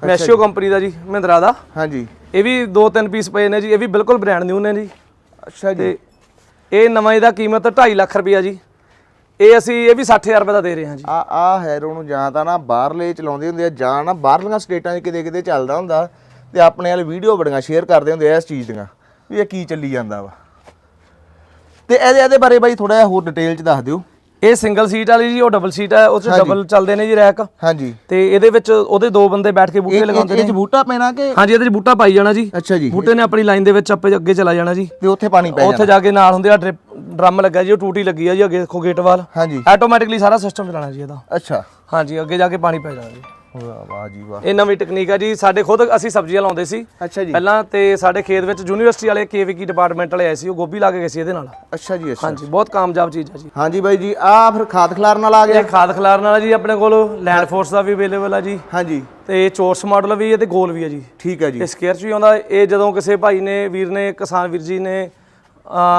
ਮੈਸ਼ੀਓ ਕੰਪਨੀ ਦਾ ਜੀ ਮਹਿੰਦਰਾ ਦਾ। ਹਾਂਜੀ। ਇਹ ਵੀ ਦੋ ਤਿੰਨ ਪੀਸ ਪਏ ਨੇ ਜੀ ਇਹ ਵੀ ਬਿਲਕੁਲ ਬ੍ਰਾਂਡ ਨਿਊ ਨੇ ਜੀ। ਅੱਛਾ ਜੀ। ਤੇ ਇਹ ਨਵਾਂ ਇਹਦਾ ਕੀਮਤ 2.5 ਲੱਖ ਰੁਪਈਆ ਜੀ। ਇਹ ਅਸੀਂ, ਇਹ ਵੀ 60000 ਰੁਪਏ ਦਾ ਦੇ ਰਹੇ ਹਾਂ ਜੀ। ਆ ਆ ਹੈਰੋ ਨੂੰ ਜਾਂ ਤਾਂ ਨਾ ਬਾਹਰਲੇ ਚਲਾਉਂਦੇ ਹੁੰਦੇ ਆ, ਜਾਂ ਨਾ ਬਾਹਰਲੀਆਂ ਸਟੇਟਾਂ 'ਚ ਕਿਤੇ ਕਿਤੇ ਚੱਲਦਾ ਹੁੰਦਾ ਤੇ ਆਪਣੇ ਵਾਲੇ ਵੀਡੀਓ ਬੜੀਆਂ ਸ਼ੇਅਰ ਕਰਦੇ ਹੁੰਦੇ ਆ ਇਸ ਚੀਜ਼ ਦੀਆਂ, ਵੀ ਇਹ ਕੀ ਚੱਲੀ ਜਾਂਦਾ ਵਾ। ਤੇ ਇਹਦੇ ਇਹਦੇ ਬਾਰੇ ਬਾਈ ਥੋੜਾ ਜਿਹਾ ਹੋਰ ਡਿਟੇਲ 'ਚ ਦੱਸ ਦਿਓ। ਇਹ ਸਿੰਗਲ ਸੀਟ ਵਾਲੀ ਜੀ ਉਹ ਡਬਲ ਸੀਟ ਹੈ ਉਹ ਚ ਡਬਲ ਚੱਲਦੇ ਨੇ ਜੀ ਰੈਕ। ਹਾਂਜੀ। ਤੇ ਇਹਦੇ ਵਿੱਚ ਉਹਦੇ ਦੋ ਬੰਦੇ ਬੈਠ ਕੇ ਬੂਟੇ ਲਗਾਉਂਦੇ ਇਹ 'ਚ ਨੇ ਬੂਟਾ ਪੈਣਾ ਕਿ ਹਾਂਜੀ ਇਹਦੇ ਚ ਬੂਟਾ ਪਾਈ ਜਾਣਾ ਜੀ। ਅੱਛਾ ਜੀ। ਬੂਟੇ ਨੇ ਆਪਣੀ ਲਾਈਨ ਦੇ ਵਿੱਚ ਆਪੇ ਅੱਗੇ ਚਲਾ ਜਾਣਾ ਜੀ। ਤੇ ਉੱਥੇ ਪਾਣੀ ਪੈ ਉੱਥੇ ਜਾ ਕੇ ਨਾਲ ਹੁੰਦੇ ਆ ਡ੍ਰਿਪ ਡਰਮ ਲੱਗਾ ਜੀ ਉਹ ਟੂਟੀ ਲੱਗੀ ਆ ਜੀ ਅੱਗੇ ਦੇਖੋ ਗੇਟ ਵਾਲ ਹਾਂਜੀ। ਆਟੋਮੈਟਿਕਲੀ ਸਾਰਾ ਸਿਸਟਮ ਚਲਾਣਾ ਜੀ ਇਹਦਾ। ਅੱਛਾ। ਹਾਂਜੀ ਅੱਗੇ ਜਾ ਕੇ ਪਾਣੀ ਪੈ ਜਾਣਾ ਜੀ। ਵਾਹ ਵਾਹ ਜੀ ਵਾਹ। ਇਹ ਨਵੀਂ ਟੈਕਨੀਕ ਆ ਜੀ। ਸਾਡੇ ਖੁਦ ਅਸੀਂ ਸਬਜ਼ੀਆਂ ਲਾਉਂਦੇ ਸੀ। ਅੱਛਾ ਜੀ। ਪਹਿਲਾਂ ਤੇ ਸਾਡੇ ਖੇਤ ਵਿੱਚ ਯੂਨੀਵਰਸਿਟੀ ਵਾਲੇ ਕੇਵੀਕੀ ਡਿਪਾਰਟਮੈਂਟ ਵਾਲੇ ਆਏ ਸੀ ਉਹ ਗੋਭੀ ਲਾ ਕੇ ਗਏ ਸੀ ਇਹਦੇ ਨਾਲ। ਅੱਛਾ ਜੀ ਅੱਛਾ। ਹਾਂਜੀ ਬਹੁਤ ਕਾਮਯਾਬ ਚੀਜ਼ ਆ ਜੀ। ਹਾਂਜੀ ਬਾਈ ਜੀ ਆ ਫਿਰ ਖਾਦ ਖਿਲਾਰਨ ਨਾਲ ਆ ਗਿਆ। ਇਹ ਖਾਦ ਖਿਲਾਰਨ ਵਾਲਾ ਜੀ ਆਪਣੇ ਕੋਲ ਲੈਂਡ ਫੋਰਸ ਦਾ ਵੀ ਅਵੇਲੇਬਲ ਆ ਜੀ। ਹਾਂਜੀ। ਤੇ ਚੋਰਸ ਮਾਡਲ ਵੀ ਹੈ ਤੇ ਗੋਲ ਵੀ ਹੈ ਜੀ। ਠੀਕ ਹੈ ਜੀ। ਇਹ ਸਕੇਅਰ ਚ ਵੀ ਆਉਂਦਾ। ਇਹ ਜਦੋਂ ਕਿਸੇ ਭਾਈ ਨੇ ਵੀਰ ਨੇ ਕਿਸਾਨ ਵੀਰ ਜੀ ਨੇ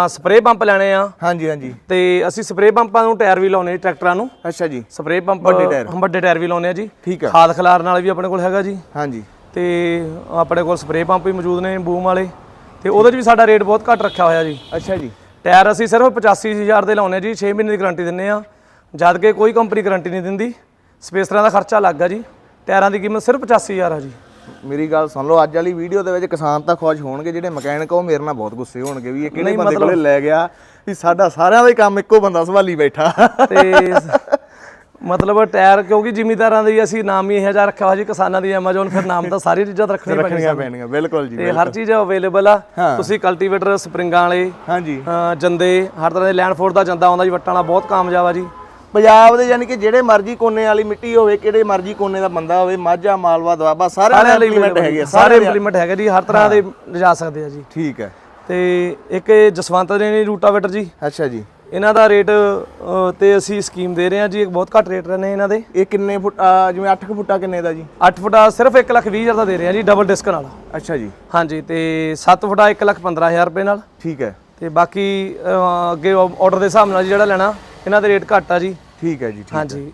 ਸਪਰੇਅ ਪੰਪ ਲੈਣੇ ਆ। ਹਾਂਜੀ ਹਾਂਜੀ। ਤੇ ਅਸੀਂ ਸਪਰੇਅ ਪੰਪਾਂ ਨੂੰ ਟਾਇਰ ਵੀ ਲਾਉਨੇ ਟਰੈਕਟਰਾਂ ਨੂੰ। ਅੱਛਾ ਜੀ। ਸਪਰੇਅ ਪੰਪ ਵੱਡੇ ਟਾਇਰ। ਹਮ ਵੱਡੇ ਟਾਇਰ ਵੀ ਲਾਉਨੇ ਆ ਜੀ। ਠੀਕ ਹੈ ਖਾਦ ਖਿਲਾਰਨ ਵਾਲਾ ਵੀ ਆਪਣੇ ਕੋਲ ਹੈਗਾ ਜੀ। ਹਾਂਜੀ। ਤੇ ਆਪਣੇ ਕੋਲ ਸਪਰੇਅ ਪੰਪ ਵੀ ਮੌਜੂਦ ਨੇ ਬੂਮ ਵਾਲੇ। ਤੇ ਉਹਦੇ 'ਚ ਵੀ ਸਾਡਾ ਰੇਟ ਬਹੁਤ ਘੱਟ ਰੱਖਿਆ ਹੋਇਆ ਜੀ। ਅੱਛਾ ਜੀ। ਟਾਇਰ ਅਸੀਂ ਸਿਰਫ 85000 ਦੇ ਲਾਉਨੇ ਜੀ 6 ਮਹੀਨੇ ਦੀ ਗਾਰੰਟੀ ਦਿੰਨੇ ਆ। ਜਦ ਕਿ ਕੋਈ ਕੰਪਨੀ ਗਾਰੰਟੀ ਨਹੀਂ ਦਿੰਦੀ। ਸਪੇਸਰਾਂ ਦਾ ਖਰਚਾ ਲੱਗਾ ਜੀ। ਟਾਇਰਾਂ ਦੀ ਕੀਮਤ ਸਿਰਫ 85000 ਆ ਜੀ। ਮੇਰੀ ਗੱਲ ਸੁਣ ਲਓ ਅੱਜ ਵਾਲੀ ਵੀਡੀਓ ਦੇ ਵਿੱਚ ਕਿਸਾਨ ਤਾਂ ਖੁਸ਼ ਹੋਣਗੇ ਜਿਹੜੇ ਮਕੈਨਿਕ ਉਹ ਮੇਰੇ ਨਾਲ ਬਹੁਤ ਗੁੱਸੇ ਹੋਣਗੇ ਵੀ ਇਹ ਕਿਹੜੇ ਬੰਦੇ ਕੋਲੇ ਲੈ ਗਿਆ ਵੀ ਸਾਡਾ ਸਾਰਿਆਂ ਦਾ ਹੀ ਕੰਮ ਇੱਕੋ ਬੰਦਾ ਸੰਭਾਲੀ ਬੈਠਾ। ਤੇ ਮਤਲਬ ਟਾਇਰ ਕਿਉਂਕਿ ਜ਼ਿਮੀਦਾਰਾਂ ਦੀ ਅਸੀਂ ਨਾਮ ਹੀ ਇਹੋ ਜਿਹਾ ਰੱਖਿਆ ਹੋਇਆ ਜੀ ਕਿਸਾਨਾਂ ਦੀ ਐਮਾਜ਼ੋਨ ਫਿਰ ਨਾਮ ਤਾਂ ਸਾਰੀ ਚੀਜ਼ਾਂ ਤਾਂ ਰੱਖਣੀਆਂ ਪੈਣੀਆਂ ਬਿਲਕੁਲ ਜੀ ਤੇ ਹਰ ਚੀਜ਼ ਅਵੇਲੇਬਲ ਆ। ਹਾਂ। ਤੁਸੀਂ ਕਲਟੀਵੇਟਰ ਸਪਰਿੰਗਾਂ ਵਾਲੇ ਹਾਂਜੀ ਜੰਦੇ ਹਰ ਤਰ੍ਹਾਂ ਦੇ ਲੈਂਡ ਦਾ ਜੰਦਾ ਆਉਂਦਾ ਜੀ ਵੱਟਾਂ ਵਾਲਾ ਬਹੁਤ ਕਾਮਯਾਬ ਆ ਜੀ। ਪੰਜਾਬ ਦੇ ਯਾਨੀ ਕਿ ਜਿਹੜੇ ਮਰਜ਼ੀ ਕੋਨੇ ਵਾਲੀ ਮਿੱਟੀ ਹੋਵੇ ਕਿਹੜੇ ਮਰਜ਼ੀ ਕੋਨੇ ਦਾ ਬੰਦਾ ਹੋਵੇ ਮਾਝਾ ਮਾਲਵਾ ਦੁਆਬਾ ਸਾਰਿਆਂ ਦੇ ਇੰਪਲੀਮੈਂਟ ਹੈਗੇ ਆ, ਸਾਰੇ ਇੰਪਲੀਮੈਂਟ ਹੈਗੇ ਜੀ ਹਰ ਤਰ੍ਹਾਂ ਦੇ ਲਿਜਾ ਸਕਦੇ ਆ ਜੀ। ਠੀਕ ਹੈ। ਤੇ ਇੱਕ ਜਸਵੰਤ ਦੇ ਨੇ ਰੂਟਾਵੇਟਰ ਜੀ। ਅੱਛਾ ਜੀ। ਇਹਨਾਂ ਦਾ ਰੇਟ ਤੇ ਅਸੀਂ ਸਕੀਮ ਦੇ ਰਹੇ ਹਾਂ ਜੀ ਇੱਕ ਬਹੁਤ ਘੱਟ ਰੇਟ ਨੇ ਇਹਨਾਂ ਦੇ। ਇਹ ਕਿੰਨੇ ਫੁੱਟ ਜਿਵੇਂ 8 ਫੁੱਟਾ ਕਿੰਨੇ ਦਾ ਜੀ? 8 ਫੁੱਟਾ ਸਿਰਫ 1 ਲੱਖ 20 ਹਜ਼ਾਰ ਦਾ ਦੇ ਰਹੇ ਹਾਂ ਜੀ ਡਬਲ ਡਿਸਕ ਨਾਲ। ਅੱਛਾ ਜੀ। ਹਾਂਜੀ ਤੇ 7 ਫੁੱਟਾ 1 ਲੱਖ 15 ਹਜ਼ਾਰ ਰੁਪਏ ਨਾਲ। ਠੀਕ ਹੈ। ਤੇ ਬਾਕੀ ਅੱਗੇ ਆਰਡਰ ਦੇ ਹਿਸਾਬ ਨਾਲ ਜਿਹੜਾ ਲੈਣਾ ਇਹਨਾਂ ਦੇ ਰੇਟ ਘੱਟ ਆ ਜੀ। ਠੀਕ ਹੈ ਜੀ ਠੀਕ ਹਾਂਜੀ।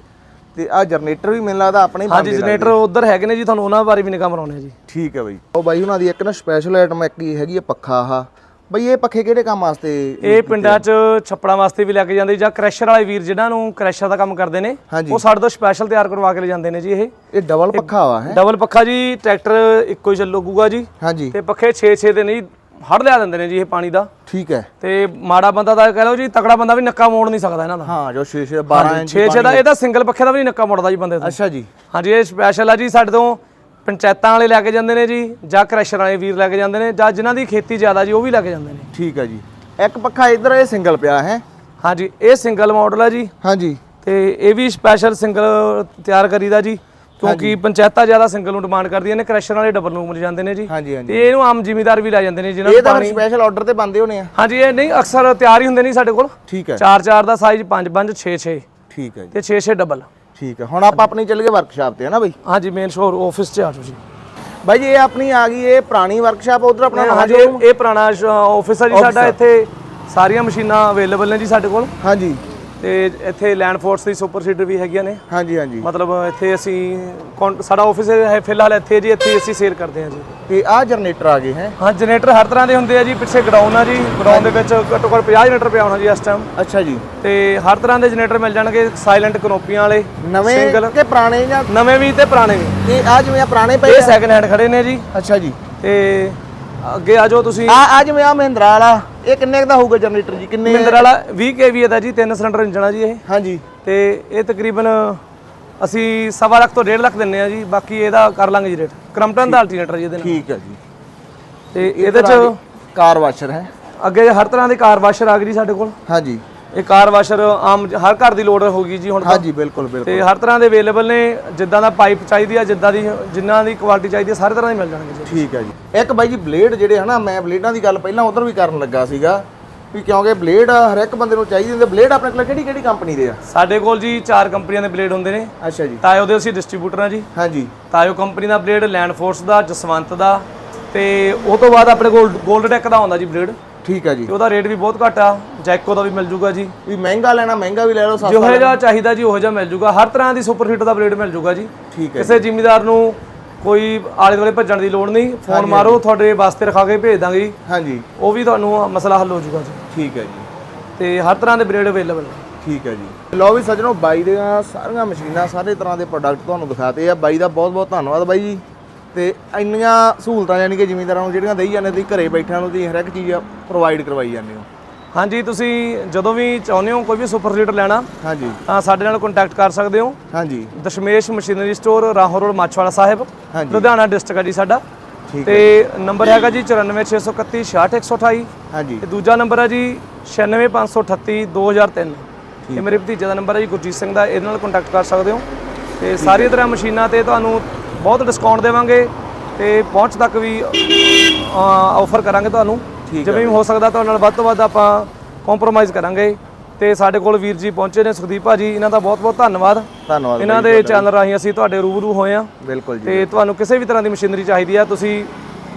ਤੇ ਆ ਜਨਰੇਟਰ ਵੀ ਮੈਨੂੰ ਲੱਗਦਾ ਆਪਣੇ ਹੀ ਹਾਂਜੀ ਬਣਦੇ ਜਨਰੇਟਰ ਉਧਰ ਹੈਗੇ ਨੇ ਜੀ ਤੁਹਾਨੂੰ ਉਹਨਾਂ ਬਾਰੇ ਵੀ ਨਿਗਾਹ ਮਰਾਉਣੇ ਜੀ। ਠੀਕ ਹੈ ਬਾਈ। ਉਹ ਬਾਈ ਉਹਨਾਂ ਦੀ ਇੱਕ ਨਾ ਸਪੈਸ਼ਲ ਆਈਟਮ ਇੱਕ ਹੀ ਹੈਗੀ ਹੈ ਪੱਖਾ ਆਹ। ਬਈ ਇਹ ਪੱਖੇ ਕਿਹੜੇ ਕੰਮ ਵਾਸਤੇ ਇਹ ਪਿੰਡਾਂ 'ਚ ਛੱਪੜਾਂ ਵਾਸਤੇ ਵੀ ਲੈ ਕੇ ਜਾਂਦੇ ਜਾਂ ਕ੍ਰੈਸ਼ਰ ਵਾਲੇ ਵੀਰ ਜਿਨ੍ਹਾਂ ਨੂੰ ਕ੍ਰੈਸ਼ਰ ਦਾ ਕੰਮ ਕਰਦੇ ਨੇ ਹਾਂਜੀ। ਉਹ ਸਾਡੇ ਤੋਂ ਸਪੈਸ਼ਲ ਤਿਆਰ ਕਰਵਾ ਕੇ ਲੈ ਜਾਂਦੇ ਨੇ ਜੀ ਇਹ। ਇਹ ਡਬਲ ਪੱਖਾ ਵਾ ਹੈ? ਡਬਲ ਪੱਖਾ ਜੀ ਟਰੈਕਟਰ ਇੱਕੋ ਹੀ ਚੱਲੂਗਾ ਜੀ। ਹਾਂਜੀ। ਤੇ ਪੱਖੇ 6-6 ਦੇ ਨਹੀਂ ਹੜ ਲਿਆ ਦਿੰਦੇ ਨੇ ਜੀ ਇਹ ਪਾਣੀ ਦਾ। ਠੀਕ ਹੈ। ਤੇ ਮਾੜਾ ਬੰਦਾ ਤਾਂ ਕਹਿ ਲਓ ਜੀ ਤਕੜਾ ਬੰਦਾ ਵੀ ਨੱਕਾ ਮੋੜ ਨਹੀਂ ਸਕਦਾ ਇਹਨਾਂ ਦਾ। ਹਾਂ ਜੋ 6 6 12 ਇੰਚ 6-6 ਦਾ ਇਹ ਤਾਂ ਸਿੰਗਲ ਪੱਖੇ ਦਾ ਵੀ ਨੱਕਾ ਮੋੜਦਾ ਜੀ ਬੰਦੇ ਤੋਂ। ਅੱਛਾ ਜੀ। ਹਾਂਜੀ ਇਹ ਸਪੈਸ਼ਲ ਆ ਜੀ ਸਾਡੇ ਤੋਂ ਪੰਚਾਇਤਾਂ ਵਾਲੇ ਲੈ ਕੇ ਜਾਂਦੇ ਨੇ ਜੀ ਜਾਂ ਕ੍ਰੈਸ਼ਰ ਵਾਲੇ ਵੀਰ ਲੈ ਕੇ ਜਾਂਦੇ ਨੇ ਜਾਂ ਜਿਨ੍ਹਾਂ ਦੀ ਖੇਤੀ ਜ਼ਿਆਦਾ ਜੀ ਉਹ ਵੀ ਲੈ ਕੇ ਜਾਂਦੇ ਨੇ। ਠੀਕ ਹੈ ਜੀ। ਇੱਕ ਪੱਖਾ ਇੱਧਰ ਇਹ ਸਿੰਗਲ ਪਿਆ ਹੈ। ਹਾਂਜੀ ਇਹ ਸਿੰਗਲ ਮਾਡਲ ਆ ਜੀ। ਹਾਂਜੀ। ਤੇ ਇਹ ਵੀ ਸਪੈਸ਼ਲ ਸਿੰਗਲ ਤਿਆਰ ਕਰੀਦਾ ਜੀ। ਕਿਉਂਕਿ ਪੰਚਾਇਤਾਂ ਜ਼ਿਆਦਾ ਸਿੰਗਲ ਨੂੰ ਡਿਮਾਂਡ ਕਰਦੀਆਂ ਨੇ ਕ੍ਰੈਸ਼ਰ ਵਾਲੇ ਡਬਲ ਨੂੰ ਮਿਲ ਜਾਂਦੇ ਨੇ ਜੀ। ਹਾਂਜੀ ਹਾਂਜੀ। ਤੇ ਇਹਨੂੰ ਆਮ ਜ਼ਿਮੀਦਾਰ ਵੀ ਲੈ ਜਾਂਦੇ ਨੇ ਜਿਨ੍ਹਾਂ ਇਹ ਨੂੰ ਤਾਂ ਪਾਣੀ ਸਪੈਸ਼ਲ ਆਰਡਰ ਤੇ ਬੰਦੇ ਹੋਣੇ ਆ। ਹਾਂਜੀ ਇਹ ਨਹੀਂ ਅਕਸਰ ਤਿਆਰ ਹੀ ਹੁੰਦੇ ਨਹੀਂ ਸਾਡੇ ਕੋਲ। ਠੀਕ ਹੈ। 4-4 ਦਾ ਸਾਈਜ਼ 5-5 6-6 ਠੀਕ ਹੈ ਜੀ। ਤੇ 6-6 ਡਬਲ ਠੀਕ ਹੈ। ਹੁਣ ਆਪਾਂ ਆਪਣੀ ਚੱਲ ਗਏ ਵਰਕਸ਼ਾਪ ਤੇ ਹੈ ਨਾ ਬਈ? ਹਾਂਜੀ ਮੇਨ ਸ਼ੋਰ ਆਫਿਸ 'ਚ ਆ ਜਾਓ ਜੀ। ਬਾਈ ਇਹ ਆਪਣੀ ਆ ਗਈ ਇਹ ਪੁਰਾਣੀ ਵਰਕਸ਼ਾਪ ਉਧਰ ਆਪਣਾ ਹਾਂਜੀ ਇਹ ਇਹ ਪੁਰਾਣਾ ਆਫਿਸ ਆ ਜੀ ਸਾਡਾ ਇੱਥੇ ਸਾਰੀਆਂ ਮਸ਼ੀਨਾਂ ਅਵੇਲੇਬਲ ਨੇ ਜੀ ਸਾਡੇ ਕੋਲ। ਹਾਂਜੀ। ਤੇ ਇੱਥੇ ਲੈਂਡ ਫੋਰਸ ਦੀ ਸੁਪਰ ਸੀਡਰ ਵੀ ਹੈਗੀਆਂ ਨੇ। ਹਾਂਜੀ ਹਾਂਜੀ। ਮਤਲਬ ਇੱਥੇ ਅਸੀਂ ਸਾਡਾ ਆਫਿਸ ਹੈ ਫਿਲਹਾਲ ਇੱਥੇ ਜੀ ਇੱਥੇ ਅਸੀਂ ਸੇਲ ਕਰਦੇ ਹਾਂ ਜੀ। ਤੇ ਆਹ ਜਨਰੇਟਰ ਆ ਗਏ ਹੈ? ਹਾਂ ਜਨਰੇਟਰ ਹਰ ਤਰ੍ਹਾਂ ਦੇ ਹੁੰਦੇ ਆ ਜੀ ਪਿੱਛੇ ਗਡਾਊਨ ਆ ਜੀ ਗਡਾਊਨ ਦੇ ਵਿੱਚ ਘੱਟੋ ਘੱਟ 50 ਜਨਰੇਟਰ ਪਿਆ ਹੋਣਾ ਜੀ ਇਸ ਟਾਈਮ ਅੱਛਾ ਜੀ। ਤੇ ਹਰ ਤਰ੍ਹਾਂ ਦੇ ਜਨਰੇਟਰ ਮਿਲ ਜਾਣਗੇ ਸਾਇਲੈਂਟ ਕਨੋਪੀਆਂ ਵਾਲੇ ਨਵੇਂ ਸਿੰਗਲ ਕਿ ਪੁਰਾਣੇ ਜਾਂ ਨਵੇਂ ਵੀ ਤੇ ਪੁਰਾਣੇ ਵੀ। ਇਹ ਆ ਜਿਵੇਂ ਆ ਪੁਰਾਣੇ ਪਏ ਇਹ ਆ? ਸੈਕਿੰਡ ਹੈਂਡ ਖੜੇ ਨੇ ਜੀ। ਅੱਛਾ ਜੀ। ਤੇ ਅੱਗੇ ਆ ਜਾਓ ਤੁਸੀਂ। ਆ ਆ ਜਿਵੇਂ ਆ ਮਹਿੰਦਰਾ ਵਾਲਾ ਇਹ ਕਿੰਨੇ ਦਾ ਹੋਊਗਾ ਜਨਰੇਟਰ ਜੀ? ਕਿੰਨੇ ਮਹਿੰਦਰ ਵਾਲਾ 20 kVA ਦਾ ਜੀ ਤਿੰਨ ਸਿਲੰਡਰ ਇੰਜਣ ਆ ਜੀ ਇਹ। ਹਾਂਜੀ। ਤੇ ਇਹ ਤਕਰੀਬਨ ਅਸੀਂ ਸਵਾ ਲੱਖ ਤੋਂ 1.5 ਲੱਖ ਦਿੰਨੇ ਆ ਜੀ ਬਾਕੀ ਇਹਦਾ ਕਰ ਲਾਂਗੇ ਜੀ ਰੇਟ ਕ੍ਰਮਟਨ ਦਾ ਅਲਟਰਨੇਟਰ ਜੀ ਇਹਦੇ ਨਾਲ। ਠੀਕ ਹੈ ਜੀ। ਤੇ ਇਹਦੇ ਚ ਕਾਰ ਵਾਸ਼ਰ ਹੈ। ਅੱਗੇ ਹਰ ਤਰ੍ਹਾਂ ਦੀ ਕਾਰ ਵਾਸ਼ਰ ਆ ਗਈ ਜੀ ਸਾਡੇ ਕੋਲ। ਹਾਂਜੀ। ਇਹ ਕਾਰ ਵਾਸ਼ਰ ਆਮ ਹਰ ਘਰ ਦੀ ਲੋੜ ਹੋਗੀ ਜੀ ਹੁਣ ਤਾਂ। ਹਾਂਜੀ ਬਿਲਕੁਲ ਬਿਲਕੁਲ। ਤੇ ਹਰ ਤਰ੍ਹਾਂ ਦੇ ਅਵੇਲੇਬਲ ਨੇ ਜਿੱਦਾਂ ਦਾ ਪਾਈਪ ਚਾਹੀਦੀ ਆ ਜਿੱਦਾਂ ਦੀ ਜਿੰਨਾਂ ਦੀ ਕੁਆਲਿਟੀ ਚਾਹੀਦੀ ਆ ਸਾਰੇ ਤਰ੍ਹਾਂ ਦੇ ਮਿਲ ਜਾਣਗੇ ਜੀ। ਠੀਕ ਹੈ ਜੀ। ਇੱਕ ਬਾਈ ਜੀ ਬਲੇਡ ਜਿਹੜੇ ਹਨਾ ਮੈਂ ਬਲੇਡਾਂ ਦੀ ਗੱਲ ਪਹਿਲਾਂ ਉਧਰ ਵੀ ਕਰਨ ਲੱਗਾ ਸੀਗਾ ਵੀ ਕਿਉਂਕਿ ਬਲੇਡ ਹਰ ਇੱਕ ਬੰਦੇ ਨੂੰ ਚਾਹੀਦੇ ਹੁੰਦੇ ਬਲੇਡ ਆਪਣੇ ਕੋਲ ਕਿਹੜੀ ਕਿਹੜੀ ਕੰਪਨੀ ਦੇ ਆ? ਸਾਡੇ ਕੋਲ ਜੀ ਚਾਰ ਕੰਪਨੀਆਂ ਦੇ ਬਲੇਡ ਹੁੰਦੇ ਨੇ। ਅੱਛਾ ਜੀ। ਤਾਇਓ ਦੇ ਅਸੀਂ ਡਿਸਟ੍ਰੀਬਿਊਟਰ ਆ ਜੀ। ਹਾਂਜੀ। ਤਾਇਓ ਕੰਪਨੀ ਦਾ ਬਲੇਡ ਲੈਂਡ ਫੋਰਸ ਦਾ ਜਸਵੰਤ ਦਾ ਤੇ ਉਹ ਤੋਂ ਬਾਅਦ ਆਪਣੇ ਕੋਲ 골ਡ ਟੈਕ ਦਾ ਆਉਂਦਾ ਜੀ ਬਲੇਡ ਠੀਕ ਹੈ ਜੀ। ਤੇ ਉਹਦਾ ਰੇਟ ਵੀ ਬਹੁਤ ਘੱਟ ਆ। ਜੈਕੋ ਦਾ ਵੀ ਮਿਲ ਜੂਗਾ ਜੀ। ਵੀ ਮਹਿੰਗਾ ਲੈਣਾ ਮਹਿੰਗਾ ਵੀ ਲੈ ਲਓ ਸਸਤਾ ਜਿਹੋ ਜਿਹਾ ਚਾਹੀਦਾ ਜੀ ਉਹੋ ਜਿਹਾ ਮਿਲ ਜੂਗਾ। ਹਰ ਤਰ੍ਹਾਂ ਦੀ ਸੁਪਰ ਹੀਟ ਦਾ ਬਲੇਡ ਮਿਲ ਜੂਗਾ ਜੀ। ਠੀਕ ਹੈ ਕਿਸੇ ਜ਼ਿਮੀਦਾਰ ਨੂੰ ਕੋਈ ਆਲੇ ਦੁਆਲੇ ਭੱਜਣ ਦੀ ਲੋੜ ਨਹੀਂ। ਫੋਨ ਮਾਰੋ ਤੁਹਾਡੇ ਵਾਸਤੇ ਰਖਾ ਕੇ ਭੇਜ ਦਾਂਗੇ ਜੀ। ਹਾਂਜੀ। ਉਹ ਵੀ ਤੁਹਾਨੂੰ ਮਸਲਾ ਹੱਲ ਹੋ ਜੂਗਾ ਜੀ। ਠੀਕ ਹੈ ਜੀ। ਤੇ ਹਰ ਤਰ੍ਹਾਂ ਦੇ ਬਲੇਡ ਅਵੇਲੇਬਲ ਨੇ। ਠੀਕ ਹੈ ਜੀ। ਲਓ ਵੀ ਸੱਜਣੋ ਬਾਈ ਦੀਆਂ ਸਾਰੀਆਂ ਮਸ਼ੀਨਾਂ ਸਾਰੇ ਤਰ੍ਹਾਂ ਦੇ ਪ੍ਰੋਡਕਟ ਤੁਹਾਨੂੰ ਦਿਖਾਤੇ ਆ। ਬਾਈ ਦਾ ਬਹੁਤ ਬਹੁਤ ਧੰਨਵਾਦ ਬਾਈ ਜੀ। ਤੇ ਇੰਨੀਆਂ ਸਹੂਲਤਾਂ ਯਾਨੀ ਕਿ ਜ਼ਿਮੀਂਦਾਰਾਂ ਨੂੰ ਜਿਹੜੀਆਂ ਦੇਈ ਜਾਂਦੇ ਤੁਸੀਂ ਘਰੇ ਬੈਠਿਆਂ ਨੂੰ ਤੁਸੀਂ ਹਰ ਇੱਕ ਚੀਜ਼ ਪ੍ਰੋਵਾਈਡ ਕਰਵਾਈ ਜਾਂਦੇ ਹੋ। ਹਾਂਜੀ ਤੁਸੀਂ ਜਦੋਂ ਵੀ ਚਾਹੁੰਦੇ ਹੋ ਕੋਈ ਵੀ ਸੁਪਰ ਹੀਟਰ ਲੈਣਾ ਹਾਂਜੀ। ਤਾਂ ਸਾਡੇ ਨਾਲ ਕੰਟੈਕਟ ਕਰ ਸਕਦੇ ਹੋ। ਹਾਂਜੀ। Dashmesh machinery store Rahon road Machhiwara Sahib ਹਾਂਜੀ। ਲੁਧਿਆਣਾ ਡਿਸਟ੍ਰਿਕਟ ਹੈ ਜੀ ਸਾਡਾ। ਠੀਕ ਤੇ ਨੰਬਰ ਹੈਗਾ ਜੀ 94631 66128 ਹਾਂਜੀ। ਤੇ ਦੂਜਾ ਨੰਬਰ ਹੈ ਜੀ 96538 2003 ਇਹ ਮੇਰੇ ਭਤੀਜੇ ਦਾ ਨੰਬਰ ਹੈ ਜੀ ਗੁਰਜੀਤ ਸਿੰਘ ਦਾ ਇਹਦੇ ਨਾਲ ਕੰਟੈਕਟ ਕਰ ਸਕਦੇ ਹੋ। ਤੇ ਸਾਰੀ ਤਰ੍ਹਾਂ ਮਸ਼ੀਨਾਂ ਤੇ ਤੁਹਾਨੂੰ ਬਹੁਤ ਡਿਸਕਾਊਂਟ ਦੇਵਾਂਗੇ ਤੇ ਪਹੁੰਚ ਤੱਕ ਵੀ ਆਫਰ ਕਰਾਂਗੇ ਤੁਹਾਨੂੰ। ਜਿਵੇਂ ਵੀ ਹੋ ਸਕਦਾ ਤੁਹਾਡੇ ਨਾਲ ਵੱਧ ਤੋਂ ਵੱਧ ਆਪਾਂ ਕੰਪਰੋਮਾਈਜ਼ ਕਰਾਂਗੇ। ਤੇ ਸਾਡੇ ਕੋਲ ਵੀਰ ਜੀ ਪਹੁੰਚੇ ਨੇ ਸੁਖਦੀਪ ਭਾਜੀ ਇਹਨਾਂ ਦਾ ਬਹੁਤ ਬਹੁਤ ਧੰਨਵਾਦ ਧੰਨਵਾਦ ਇਹਨਾਂ ਦੇ ਚੈਨਲ ਰਾਹੀਂ ਅਸੀਂ ਤੁਹਾਡੇ ਰੂਬਰੂ ਹੋਏ ਆ ਬਿਲਕੁਲ ਜੀ ਤੇ ਤੁਹਾਨੂੰ ਕਿਸੇ ਵੀ ਤਰ੍ਹਾਂ ਦੀ ਮਸ਼ੀਨਰੀ ਚਾਹੀਦੀ ਆ ਤੁਸੀਂ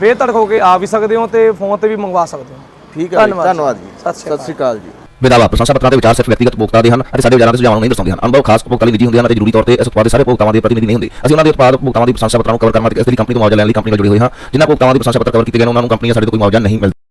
ਬੇਧੜਕ ਹੋ ਕੇ ਆ ਵੀ ਸਕਦੇ ਹੋ ਤੇ ਫੋਨ ਤੇ ਵੀ ਮੰਗਵਾ ਸਕਦੇ ਹੋ। ਠੀਕ ਹੈ ਜੀ, ਧੰਨਵਾਦ ਜੀ। ਸਤਿ ਸ਼੍ਰੀ ਅਕਾਲ। ਜੀ। ਵਿਦਾਵਾ ਪ੍ਰਸ਼ੰਸਾ ਪੱਤਰਾਂ ਦੇ ਵਿਚਾਰ ਸਿਰਫ ਵਿਅਕਤੀਗਤ ਉਪਭੋਗਤਾ ਦੇ ਹਨ ਅਤੇ ਸਾਡੇ ਵਿਚਾਰਾਂ ਦੇ ਸੁਝਾਵਾਂ ਨੂੰ ਨਹੀਂ ਦਰਸਾਉਂਦੇ ਹਨ। ਅਨੁਭਵ ਖਾਸ ਉਪਭੋਗਤਾ ਲਈ ਨਿੱਜੀ ਹੁੰਦੇ ਹਨ ਅਤੇ ਜ਼ਰੂਰੀ ਤੌਰ ਤੇ ਇਸ ਉਤਪਾਦ ਦੇ ਸਾਰੇ ਉਪਭੋਗਤਾਵਾਂ ਦੇ ਪ੍ਰਤੀਨਿਧੀ ਨਹੀਂ ਹੁੰਦੇ। ਅਸੀਂ ਉਹਨਾਂ ਦੇ ਉਤਪਾਦ ਉਪਭੋਗਤਾਵਾਂ ਦੀ ਪ੍ਰਸ਼ੰਸਾ ਪੱਤਰਾਂ ਨੂੰ ਕਵਰ ਕਰਨ ਅਤੇ ਇਸ ਲਈ ਕੰਪਨੀ ਤੋਂ ਮੁਆਵਜ਼ਾ ਲੈਣ ਲਈ ਕੰਪਨੀ ਨਾਲ ਜੁੜੇ ਹੋਏ ਹਾਂ। ਜਿਨ੍ਹਾਂ ਉਪਭੋਗਤਾਵਾਂ ਦੀ ਪ੍ਰਸ਼ੰਸਾ ਪੱਤਰ ਕਵਰ ਕੀਤੇ ਗਏ ਨੇ ਉਹਨਾਂ ਨੂੰ ਕੰਪਨੀਆਂ ਸਾਡੇ ਤੋਂ ਕੋਈ ਮੁਆਵਜ਼ਾ ਨਹੀਂ ਮਿਲਦਾ।